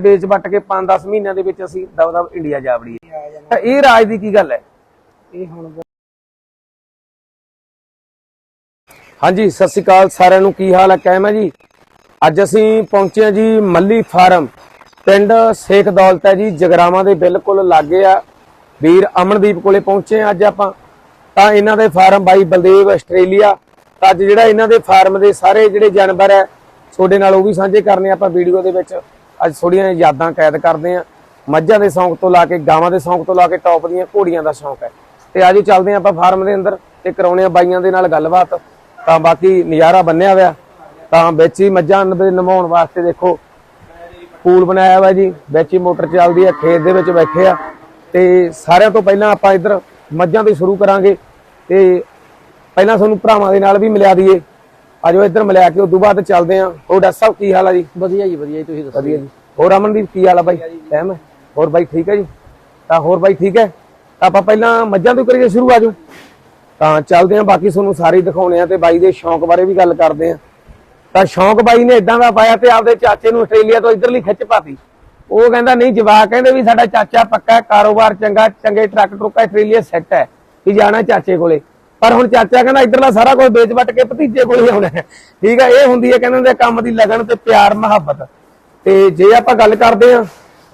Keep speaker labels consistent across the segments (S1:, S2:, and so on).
S1: ਵੇਚ ਵੱਟ ਕੇ 5-10 ਮਹੀਨਿਆਂ ਦੇ ਵਿੱਚ ਅਸੀਂ ਦਬ ਦਬ ਇੰਡੀਆ ਜਾ ਵੜੀਏ। ਤਾਂ ਇਹ ਰਾਜ ਦੀ ਕੀ ਗੱਲ ਹੈ?
S2: ਇਹ ਹੁਣ
S1: ਹਾਂਜੀ ਸਤਿ ਸ਼੍ਰੀ ਅਕਾਲ ਸਾਰਿਆਂ ਨੂੰ। ਕੀ ਹਾਲ ਹੈ? ਕਾਇਮ ਹੈ ਜੀ? ਅੱਜ ਅਸੀਂ ਪਹੁੰਚੇ ਹਾਂ ਜੀ ਮੱਲੀ ਫਾਰਮ। ਪਿੰਡ ਸੇਖ ਦੌਲਤ ਹੈ ਜੀ ਜਗਰਾਵਾਂ ਦੇ ਬਿਲਕੁਲ ਲਾਗੇ ਆ। ਵੀਰ ਅਮਨਦੀਪ ਕੋਲੇ ਪਹੁੰਚੇ ਹਾਂ ਅੱਜ ਆਪਾਂ। ਤਾਂ ਇਹਨਾਂ ਦੇ ਫਾਰਮ ਬਾਈ ਬਲਦੇਵ ਆਸਟ੍ਰੇਲੀਆ। ਤਾਂ ਅੱਜ ਜਿਹੜਾ ਇਹਨਾਂ ਦੇ ਫਾਰਮ ਦੇ ਸਾਰੇ ਜਿਹੜੇ ਜਾਨਵਰ ਹੈ ਤੁਹਾਡੇ ਨਾਲ ਉਹ ਵੀ ਸਾਂਝੇ ਕਰਨੇ ਆਪਾਂ ਵੀਡੀਓ ਦੇ ਵਿੱਚ। ਅੱਜ ਥੋੜੀਆਂ ਯਾਦਾਂ ਕੈਦ ਕਰਦੇ ਹਾਂ। ਮੱਝਾਂ ਦੇ ਸ਼ੌਂਕ ਤੋਂ ਲਾ ਕੇ, ਗਾਵਾਂ ਦੇ ਸ਼ੌਂਕ ਤੋਂ ਲਾ ਕੇ, ਟੌਪ ਦੀਆਂ ਘੋੜੀਆਂ ਦਾ ਸ਼ੌਂਕ ਹੈ। ਤੇ ਅੱਜ ਚੱਲਦੇ ਹਾਂ ਆਪਾਂ ਫਾਰਮ ਦੇ ਅੰਦਰ ਤੇ ਕਰਾਉਣੇ ਆ ਬਾਈਆਂ ਦੇ ਨਾਲ ਗੱਲਬਾਤ। ਤਾਂ ਬਾਕੀ ਨਜ਼ਾਰਾ ਬੰਨਿਆ ਹੋਇਆ। ਤਾਂ ਵਿੱਚ ਹੀ ਮੱਝਾਂ ਦੇ ਨਮਾਉਣ ਵਾਸਤੇ ਦੇਖੋ, ਪੂਲ ਬਣਾਇਆ ਹੋਇਆ ਜੀ। ਵਿੱਚ ਹੀ ਮੋਟਰ ਚੱਲਦੀ ਹੈ, ਖੇਤ ਦੇ ਵਿੱਚ ਬੈਠੇ ਆ। ਤੇ ਸਾਰਿਆਂ ਤੋਂ ਪਹਿਲਾਂ ਆਪਾਂ ਇੱਧਰ ਮੱਝਾਂ ਤੋਂ ਸ਼ੁਰੂ ਕਰਾਂਗੇ। ਤੇ ਪਹਿਲਾਂ ਤੁਹਾਨੂੰ ਭਰਾਵਾਂ ਦੇ ਨਾਲ ਵੀ ਮਿਲਿਆ ਦਈਏ। ਆਜੋ ਇੱਧਰ ਮਿਲਿਆ ਕੇ ਉਦੋਂ ਬਾਅਦ ਚੱਲਦੇ ਆਂ। ਹੋਰ ਡਾਕਟਰ ਸਾਹਿਬ ਕੀ ਹਾਲ ਆ ਜੀ?
S2: ਵਧੀਆ ਜੀ ਵਧੀਆ ਜੀ ਤੁਸੀਂ ਦੱਸੋ
S1: ਵਧੀਆ ਜੀ? ਹੋਰ ਅਮਨਦੀਪ ਕੀ ਹਾਲ ਆ ਬਾਈ? ਟਾਈਮ ਹੈ? ਹੋਰ ਬਾਈ ਠੀਕ ਹੈ ਜੀ? ਤਾਂ ਹੋਰ ਬਾਈ ਠੀਕ ਹੈ? ਆਪਾਂ ਪਹਿਲਾਂ ਮੱਝਾਂ ਤੋਂ ਕਰੀਏ ਸ਼ੁਰੂ ਆਜੋ। ਤਾਂ ਚੱਲਦੇ ਆਂ ਬਾਕੀ ਤੁਹਾਨੂੰ ਸਾਰੇ ਦਿਖਾਉਣੇ ਆ ਤੇ ਬਾਈ ਦੇ ਸ਼ੌਂਕ ਬਾਰੇ ਵੀ ਗੱਲ ਕਰਦੇ ਆਂ। ਤਾਂ ਸ਼ੌਂਕ ਬਾਈ ਨੇ ਇਦਾਂ ਦਾ ਪਾਇਆ ਤੇ ਆਪਦੇ ਚਾਚੇ ਨੂੰ ਆਸਟ੍ਰੇਲੀਆ ਤੋਂ ਇੱਧਰਲੀ ਖਿੱਚ ਪਾਤੀ। ਉਹ ਕਹਿੰਦਾ ਨਹੀਂ ਜਵਾਕ ਕਹਿੰਦੇ ਵੀ ਸਾਡਾ ਚਾਚਾ ਪੱਕਾ ਕਾਰੋਬਾਰ ਚੰਗਾ ਚੰਗੇ ਟਰੱਕ ਟਰੁੱਕ ਆਸਟ੍ਰੇਲੀਆ ਸੈੱਟ ਹੈ। ਵੀ ਜਾਣਾ ਚਾਚੇ ਕੋਲੇ। ਪਰ ਹੁਣ ਚਾਚਾ ਕਹਿੰਦਾ ਇੱਧਰਲਾ ਸਾਰਾ ਕੁਝ ਵੇਚ ਵੱਟ ਕੇ ਭਤੀਜੇ ਕੋਲੇ ਹੀ। ਆਉਣਾ ਠੀਕ ਹੈ, ਇਹ ਹੁੰਦੀ ਹੈ ਕਹਿੰਦੇ ਨੇ ਕੰਮ ਦੀ ਲਗਨ ਤੇ ਪਿਆਰ ਮੁਹੱਬਤ। ਤੇ ਜੇ ਆਪਾਂ ਗੱਲ ਕਰਦੇ ਆ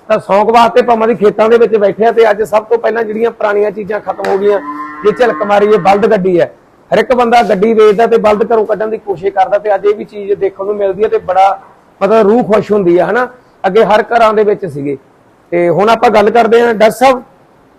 S1: ਤਾਂ ਸ਼ੌਂਕ ਵਾਸਤੇ ਭਾਵੇਂ ਦੀ ਖੇਤਾਂ ਦੇ ਵਿੱਚ ਬੈਠੇ ਆ ਤੇ ਅੱਜ ਸਭ ਤੋਂ ਪਹਿਲਾਂ ਜਿਹੜੀਆਂ ਪੁਰਾਣੀਆਂ ਚੀਜ਼ਾਂ ਖਤਮ ਹੋ ਗਈਆਂ, ਜੇ ਝਲਕ ਮਾਰੀ ਇਹ ਬਲਦ ਗੱਡੀ ਹੈ। ਹਰ ਇੱਕ ਬੰਦਾ ਗੱਡੀ ਵੇਚਦਾ ਤੇ ਬਲਦ ਘਰੋਂ ਕੱਢਣ ਦੀ ਕੋਸ਼ਿਸ਼ ਕਰਦਾ ਤੇ ਅੱਜ ਇਹ ਵੀ ਚੀਜ਼ ਦੇਖਣ ਨੂੰ ਮਿਲਦੀ ਹੈ ਤੇ ਬੜਾ ਮਤਲਬ ਰੂਹ ਖੁਸ਼ ਹੁੰਦੀ ਹੈ, ਹਨਾ? ਅੱਗੇ ਹਰ ਘਰਾਂ ਦੇ ਵਿੱਚ ਸੀਗੇ। ਤੇ ਹੁਣ ਆਪਾਂ ਗੱਲ ਕਰਦੇ ਹਾਂ, ਡਾਕਟਰ ਸਾਹਿਬ,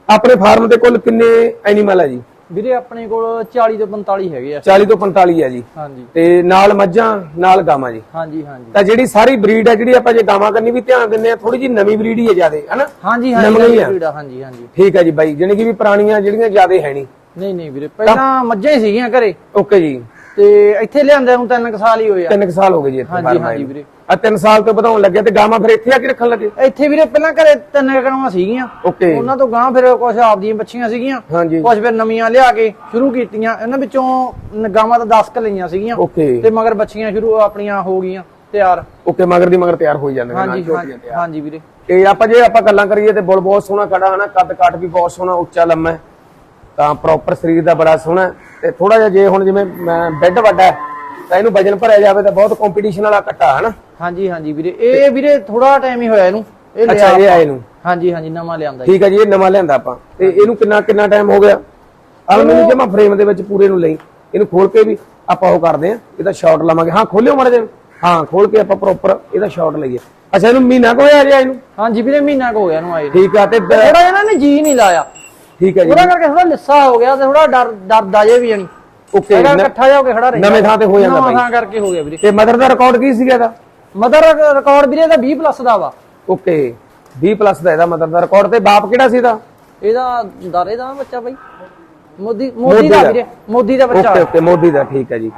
S1: ਆਪਣੇ ਫਾਰਮ ਦੇ ਕੋਲ ਕਿੰਨੇ ਐਨੀਮਲ ਆ ਜੀ?
S2: ਵੀਰੇ ਆਪਣੇ ਕੋਲ 40 ਤੋਂ 45 ਹੈਗੇ ਆ।
S1: 40 ਤੋਂ 45 ਹੈ ਜੀ।
S2: ਹਾਂਜੀ।
S1: ਤੇ ਨਾਲ ਮੱਝਾਂ ਨਾਲ ਗਾਵਾਂ ਜੀ।
S2: ਹਾਂਜੀ ਹਾਂਜੀ।
S1: ਤਾਂ ਜਿਹੜੀ ਸਾਰੀ ਬਰੀਡ ਹੈ ਜਿਹੜੀ ਆਪਾਂ ਜੇ ਗਾਵਾਂ ਕਰਨੀ ਵੀ ਧਿਆਨ ਦਿੰਦੇ ਆ ਥੋੜੀ ਜੀ ਨਵੀਂ ਬਰੀਡ ਹੀ ਹੈ ਜਿਆਦੇ ਹਨਾ?
S2: ਹਾਂਜੀ ਹਾਂਜੀ
S1: ਆ।
S2: breed ਆ, ਹਾਂਜੀ ਹਾਂਜੀ।
S1: ਠੀਕ ਹੈ ਜੀ ਬਾਈ ਜਾਣੀ ਕਿ ਵੀ ਪੁਰਾਣੀਆਂ ਜਿਹੜੀਆਂ ਜਿਆਦੇ ਹੈ ਨਹੀਂ।
S2: ਨਹੀਂ ਨਹੀਂ ਵੀਰੇ ਪਹਿਲਾਂ ਮੱਝਾਂ ਹੀ ਸੀਗੀਆਂ ਘਰੇ।
S1: ਓਕੇ ਜੀ।
S2: ਤੇ ਇੱਥੇ ਲਿਆਂਦੇ ਨੂੰ ਤਿੰਨ ਕੁ ਸਾਲ ਹੀ ਹੋਏ ਆ।
S1: ਤਿੰਨ ਕੁ ਸਾਲ ਹੋ ਗਏ ਜੀ ਇੱਥੇ
S2: ਹਾਂਜੀ,
S1: ਫਾਰਮ
S2: ਹਾਂਜੀ ਵੀਰੇ।
S1: ਆ ਸਾਲ ਤੋਂ ਵਧਾਉਣ ਲੱਗਿਆ ਤੇ ਗਾਵਾਂ ਫਿਰ ਇੱਥੇ ਆ ਕੇ ਰੱਖਣ ਲੱਗੇ?
S2: ਇੱਥੇ ਵੀਰੇ ਪਹਿਲਾਂ ਘਰੇ ਤਿੰਨ ਕਣਾਂ ਸੀਗੀਆਂ।
S1: ਓਕੇ।
S2: ਉਹਨਾਂ ਤੋਂ ਗਾਂ ਫਿਰ ਕੁਝ ਆਪਦੀਆਂ ਬੱਚੀਆਂ ਸੀਗੀਆਂ।
S1: ਹਾਂਜੀ।
S2: ਕੁਝ ਫਿਰ ਨਵੀਆਂ ਲਿਆ ਕੇ ਸ਼ੁਰੂ ਕੀਤੀਆਂ। ਇਹਨਾਂ ਵਿੱਚੋਂ ਨ- ਗਾਵਾਂ ਤਾਂ 10 ਕ ਲਈਆਂ ਸੀਗੀਆਂ।
S1: ਓਕੇ।
S2: ਤੇ ਮਗਰ ਬੱਚੀਆਂ ਸ਼ੁਰੂ ਆਪਣੀਆਂ ਹੋ ਗਈਆਂ ਤਿਆਰ।
S1: ਓਕੇ ਮਗਰ ਦੀ ਮਗਰ ਤਿਆਰ ਹੋ ਜਾਂਦੇ ਨੇ ਨਾਲ
S2: ਹਾਂਜੀ ਹਾਂਜੀ
S1: ਤਿਆਰ।
S2: ਹਾਂਜੀ ਵੀਰੇ।
S1: ਤੇ ਆਪਾਂ ਜੇ ਆਪਾਂ ਗੱਲਾਂ ਕਰੀਏ ਤੇ ਬੁੱਲ ਬਹੁਤ ਸੋਹਣਾ ਖੜਾ ਹਨਾ? ਕੱਦ ਕਾਠ ਵੀ ਬਹੁਤ ਸੋਹਣਾ ਉੱਚਾ ਲੰਮਾ ਹੈ। ਤਾਂ ਪ੍ਰੋਪਰ ਸਰੀਰ ਦਾ ਬੜਾ ਸੋਹਣਾ। ਤੇ ਥੋੜਾ ਜਿਹਾ ਜੇ ਹੁਣ ਜਿਵੇਂ ਬੈੱਡ ਵੱਡਾ ਤਾਂ ਇਹਨੂੰ ਵਜਨ ਭਰਿਆ ਜਾਵੇ ਤਾਂ ਬਹੁਤ ਕੰਪੀਟੀਸ਼ਨ ਵਾਲਾ ਕੱਟਾ ਹਨਾ?
S2: ਹਾਂਜੀ ਹਾਂਜੀ ਵੀਰੇ। ਇਹ ਵੀਰੇ ਥੋੜਾ ਟਾਈਮ ਹੀ ਹੋਇਆ ਇਹਨੂੰ। ਇਹ
S1: ਅੱਛਾ
S2: ਲਿਆ
S1: ਇਹ ਆਏ ਨੂੰ
S2: ਹਾਂਜੀ ਹਾਂਜੀ ਨਵਾਂ ਲਿਆਂਦਾ
S1: ਠੀਕ ਹੈ ਜੀ ਇਹ ਨਵਾਂ ਲਿਆਂਦਾ ਆਪਾਂ। ਤੇ ਇਹਨੂੰ ਕਿੰਨਾ ਕਿੰਨਾ ਟਾਈਮ ਹੋ ਗਿਆ? ਆ ਮੈਨੂੰ ਜਮਾ ਫਰੇਮ ਦੇ ਵਿੱਚ ਪੂਰੇ ਨੂੰ ਲਈ। ਇਹਨੂੰ ਖੋਲ ਕੇ ਵੀ ਆਪਾਂ ਉਹ ਕਰਦੇ ਆ ਇਹਦਾ ਸ਼ਾਟ ਲਵਾਂਗੇ। ਹਾਂ ਖੋਲਿਓ ਮਾੜਾ ਜਿਹਾ। ਹਾਂ ਖੋਲ ਕੇ ਆਪਾਂ ਪ੍ਰੋਪਰ ਇਹਦਾ ਸ਼ਾਟ ਲਈਏ। ਅੱਛਾ ਇਹਨੂੰ ਮਹੀਨਾ ਕੁ ਹੋਇਆ ਜੀ ਇਹਨੂੰ?
S2: ਹਾਂਜੀ ਵੀਰੇ ਮਹੀਨਾ ਕੁ ਹੋ ਗਿਆ ਇਹਨੂੰ ਆਏ।
S1: ਠੀਕ ਆ ਤੇ
S2: ਥੋੜਾ ਇਹਨਾਂ ਨੇ ਜੀ ਨਹੀਂ ਲਾਇਆ।
S1: ਠੀਕ ਹੈ ਜੀ।
S2: ਉਹਦਾ ਕਰਕੇ ਥੋੜਾ ਲਿੱਸਾ ਹੋ ਗਿਆ ਤੇ ਥੋੜਾ ਡਰ ਡਰਦਾ ਜੇ ਵੀ ਜਾਨੀ
S1: ਓਕੇ
S2: ਇਹਦਾ ਇਕੱਠਾ ਜਾ ਕੇ ਖੜਾ ਰਹਿੰਦਾ।
S1: ਨਵੇਂ ਥਾਂ ਤੇ ਹੋ ਜਾਂਦਾ
S2: ਨਵਾਂ
S1: ਬਾਈ।
S2: ਥਾਂ ਕਰਕੇ ਹੋ ਗਿਆ ਵੀਰੇ।
S1: ਤੇ ਮਦਰ ਦਾ ਰਿਕਾਰਡ ਕੀ ਸੀਗਾ ਇਹਦਾ?
S2: ਮਦਰ ਰਿਕਾਰਡ ਵੀਰੇ ਦਾ 20 ਪਲੱਸ ਦਾ ਵਾ।
S1: ਓਕੇ 20 ਪਲੱਸ ਦਾ ਇਹਦਾ ਮਦਰ ਦਾ ਰਿਕਾਰਡ ਤੇ ਬਾਪ ਕਿਹੜਾ ਸੀ ਇਹਦਾ?
S2: ਇਹਦਾ ਦਾਰੇ ਦਾ ਬੱਚਾ ਬਾਈ। ਮੋਦੀ ਮੋਦੀ ਦਾ
S1: ਦਾ।
S2: ਵੀਰੇ ਮੋਦੀ ਦਾ ਬੱਚਾ।
S1: ਓਕੇ ਓਕੇ ਮੋਦੀ ਦਾ ਠੀਕ ਹੈ ਜੀ।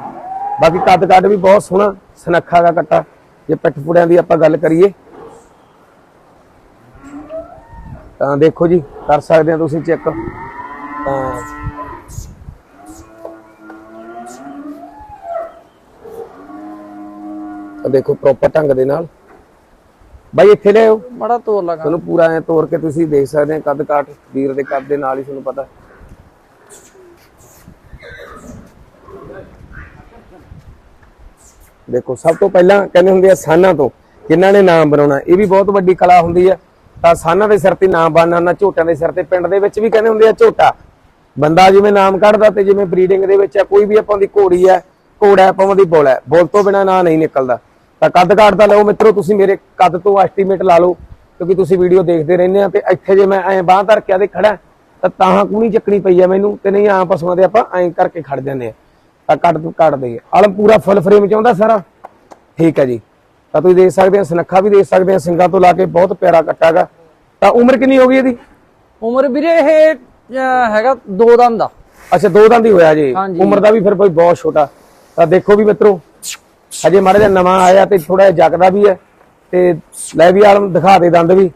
S1: ਬਾਕੀ ਕੱਦ ਕੱਦ ਵੀ ਬਹੁਤ ਸੋਹਣਾ ਸਨੱਖਾ ਦਾ ਕੱਟਾ। ਜੇ ਪਿੱਠ ਪੁੜਿਆਂ ਦੀ ਆਪਾਂ ਗੱਲ ਕਰੀਏ ਤਾਂ ਦੇਖੋ ਜੀ ਕਰ ਸਕਦੇ ਆ ਤੁਸੀਂ ਚੈੱਕ। ਤਾਂ ਤਾਂ ਦੇਖੋ ਪ੍ਰੋਪਰ ਢੰਗ ਦੇ ਨਾਲ। ਬਾਈ ਇੱਥੇ ਲਿਆਓ
S2: ਬੜਾ ਤੋਰ ਲਗਾ
S1: ਤੁਹਾਨੂੰ ਪੂਰਾ ਐ ਤੋੜ ਕੇ ਤੁਸੀਂ ਦੇਖ ਸਕਦੇ ਆ ਕੱਦ ਕਾਠ ਵੀਰ ਦੇ ਕੱਦ ਦੇ ਨਾਲ ਹੀ ਤੁਹਾਨੂੰ ਪਤਾ। ਦੇਖੋ ਸਭ ਤੋਂ ਪਹਿਲਾਂ ਕਹਿੰਦੇ ਹੁੰਦੇ ਆ ਸਾਨਾਂ ਤੋਂ। ਜਿਨ੍ਹਾਂ ਨੇ ਨਾਮ ਬਣਾਉਣਾ ਇਹ ਵੀ ਬਹੁਤ ਵੱਡੀ ਕਲਾ ਹੁੰਦੀ ਆ। ਤਾਂ ਸਾਨਾਂ ਦੇ ਸਿਰ ਤੇ ਨਾਮ ਬਣਨਾ ਨਾ ਝੋਟਿਆਂ ਦੇ ਸਿਰ ਤੇ ਪਿੰਡ ਦੇ ਵਿੱਚ ਵੀ ਕਹਿੰਦੇ ਹੁੰਦੇ ਆ ਝੋਟਾ। ਬੰਦਾ ਜਿਵੇਂ ਨਾਮ ਕੱਢਦਾ ਤੇ ਜਿਵੇਂ ਬਰੀਡਿੰਗ ਦੇ ਵਿੱਚ ਆ, ਕੋਈ ਵੀ ਆਪਾਂ ਦੀ ਘੋੜੀ ਆ ਘੋੜਾ ਆਪਾਂ ਦੀ ਬੋਲ ਹੈ। ਬੋਲ ਤੋਂ ਬਿਨਾ ਨਾਂ ਨਹੀਂ ਨਿਕਲਦਾ। ਤਾਂ ਕੱਦ ਕਾਠ ਦਾ ਲਓ ਮਿੱਤਰੋ, ਤੁਸੀਂ ਮੇਰੇ ਕੱਦ ਤੋਂ ਐਸਟੀਮੇਟ ਲਾ ਲਓ, ਕਿਉਂਕਿ ਤੁਸੀਂ ਵੀਡੀਓ ਦੇਖਦੇ ਰਹਿੰਦੇ ਆ ਤੇ ਇੱਥੇ ਜੇ ਮੈਂ ਐਂ ਬਾਹ ਧਰ ਕੇ ਆਦੇ ਖੜਾ ਤਾਂ ਤਾਂ ਕੂਣੀ ਚੱਕਣੀ ਪਈ ਆ ਮੈਨੂੰ ਤੇ ਨਹੀਂ ਆ ਪਸ਼ੂਆਂ ਦੇ ਆਪਾਂ ਐਂ ਕਰਕੇ ਖੜ ਜਾਂਦੇ ਆ। ਤਾਂ ਕੱਟ ਤੋਂ ਕੱਟ ਦਈਏ ਆਲਮ ਪੂਰਾ ਫੁੱਲ ਫਰੇਮ ਚ ਆਉਂਦਾ ਸਾਰਾ। ਠੀਕ ਹੈ ਜੀ। ਤਾਂ ਤੁਸੀਂ ਦੇਖ ਸਕਦੇ ਆ, ਸਨੱਖਾ ਵੀ ਦੇਖ ਸਕਦੇ ਆ, ਸਿੰਗਾਂ ਤੋਂ ਲਾ ਕੇ ਬਹੁਤ ਪਿਆਰਾ ਕੱਟਾਗਾ। ਤਾਂ ਉਮਰ ਕਿੰਨੀ ਹੋ ਗਈ ਇਹਦੀ?
S2: ਉਮਰ ਵੀਰੇ ਇਹ ਅਹ, ਹੈਗਾ ਦੋ ਦੰਦ ਦਾ
S1: ਅੱਛਾ ਦੋ ਦੰਦ ਹੀ ਹੋਇਆ ਜੀ
S2: ਹਾਂਜੀ।
S1: ਉਮਰ ਦਾ ਵੀ ਫਿਰ ਕੋਈ ਬਹੁਤ ਛੋਟਾ। ਤਾਂ ਦੇਖੋ ਵੀ ਮਿੱਤਰੋ ਹਜੇ ਮਾੜਾ ਜਿਹਾ ਨਵਾਂ ਆਇਆ ਤੇ ਥੋੜਾ ਜਿਹਾ ਜਗਦਾ ਵੀ ਹੈ ਤੇ ਲੈ ਵੀ ਆਲਮ ਦਿਖਾ ਦੇ ਦੰਦ ਵੀ।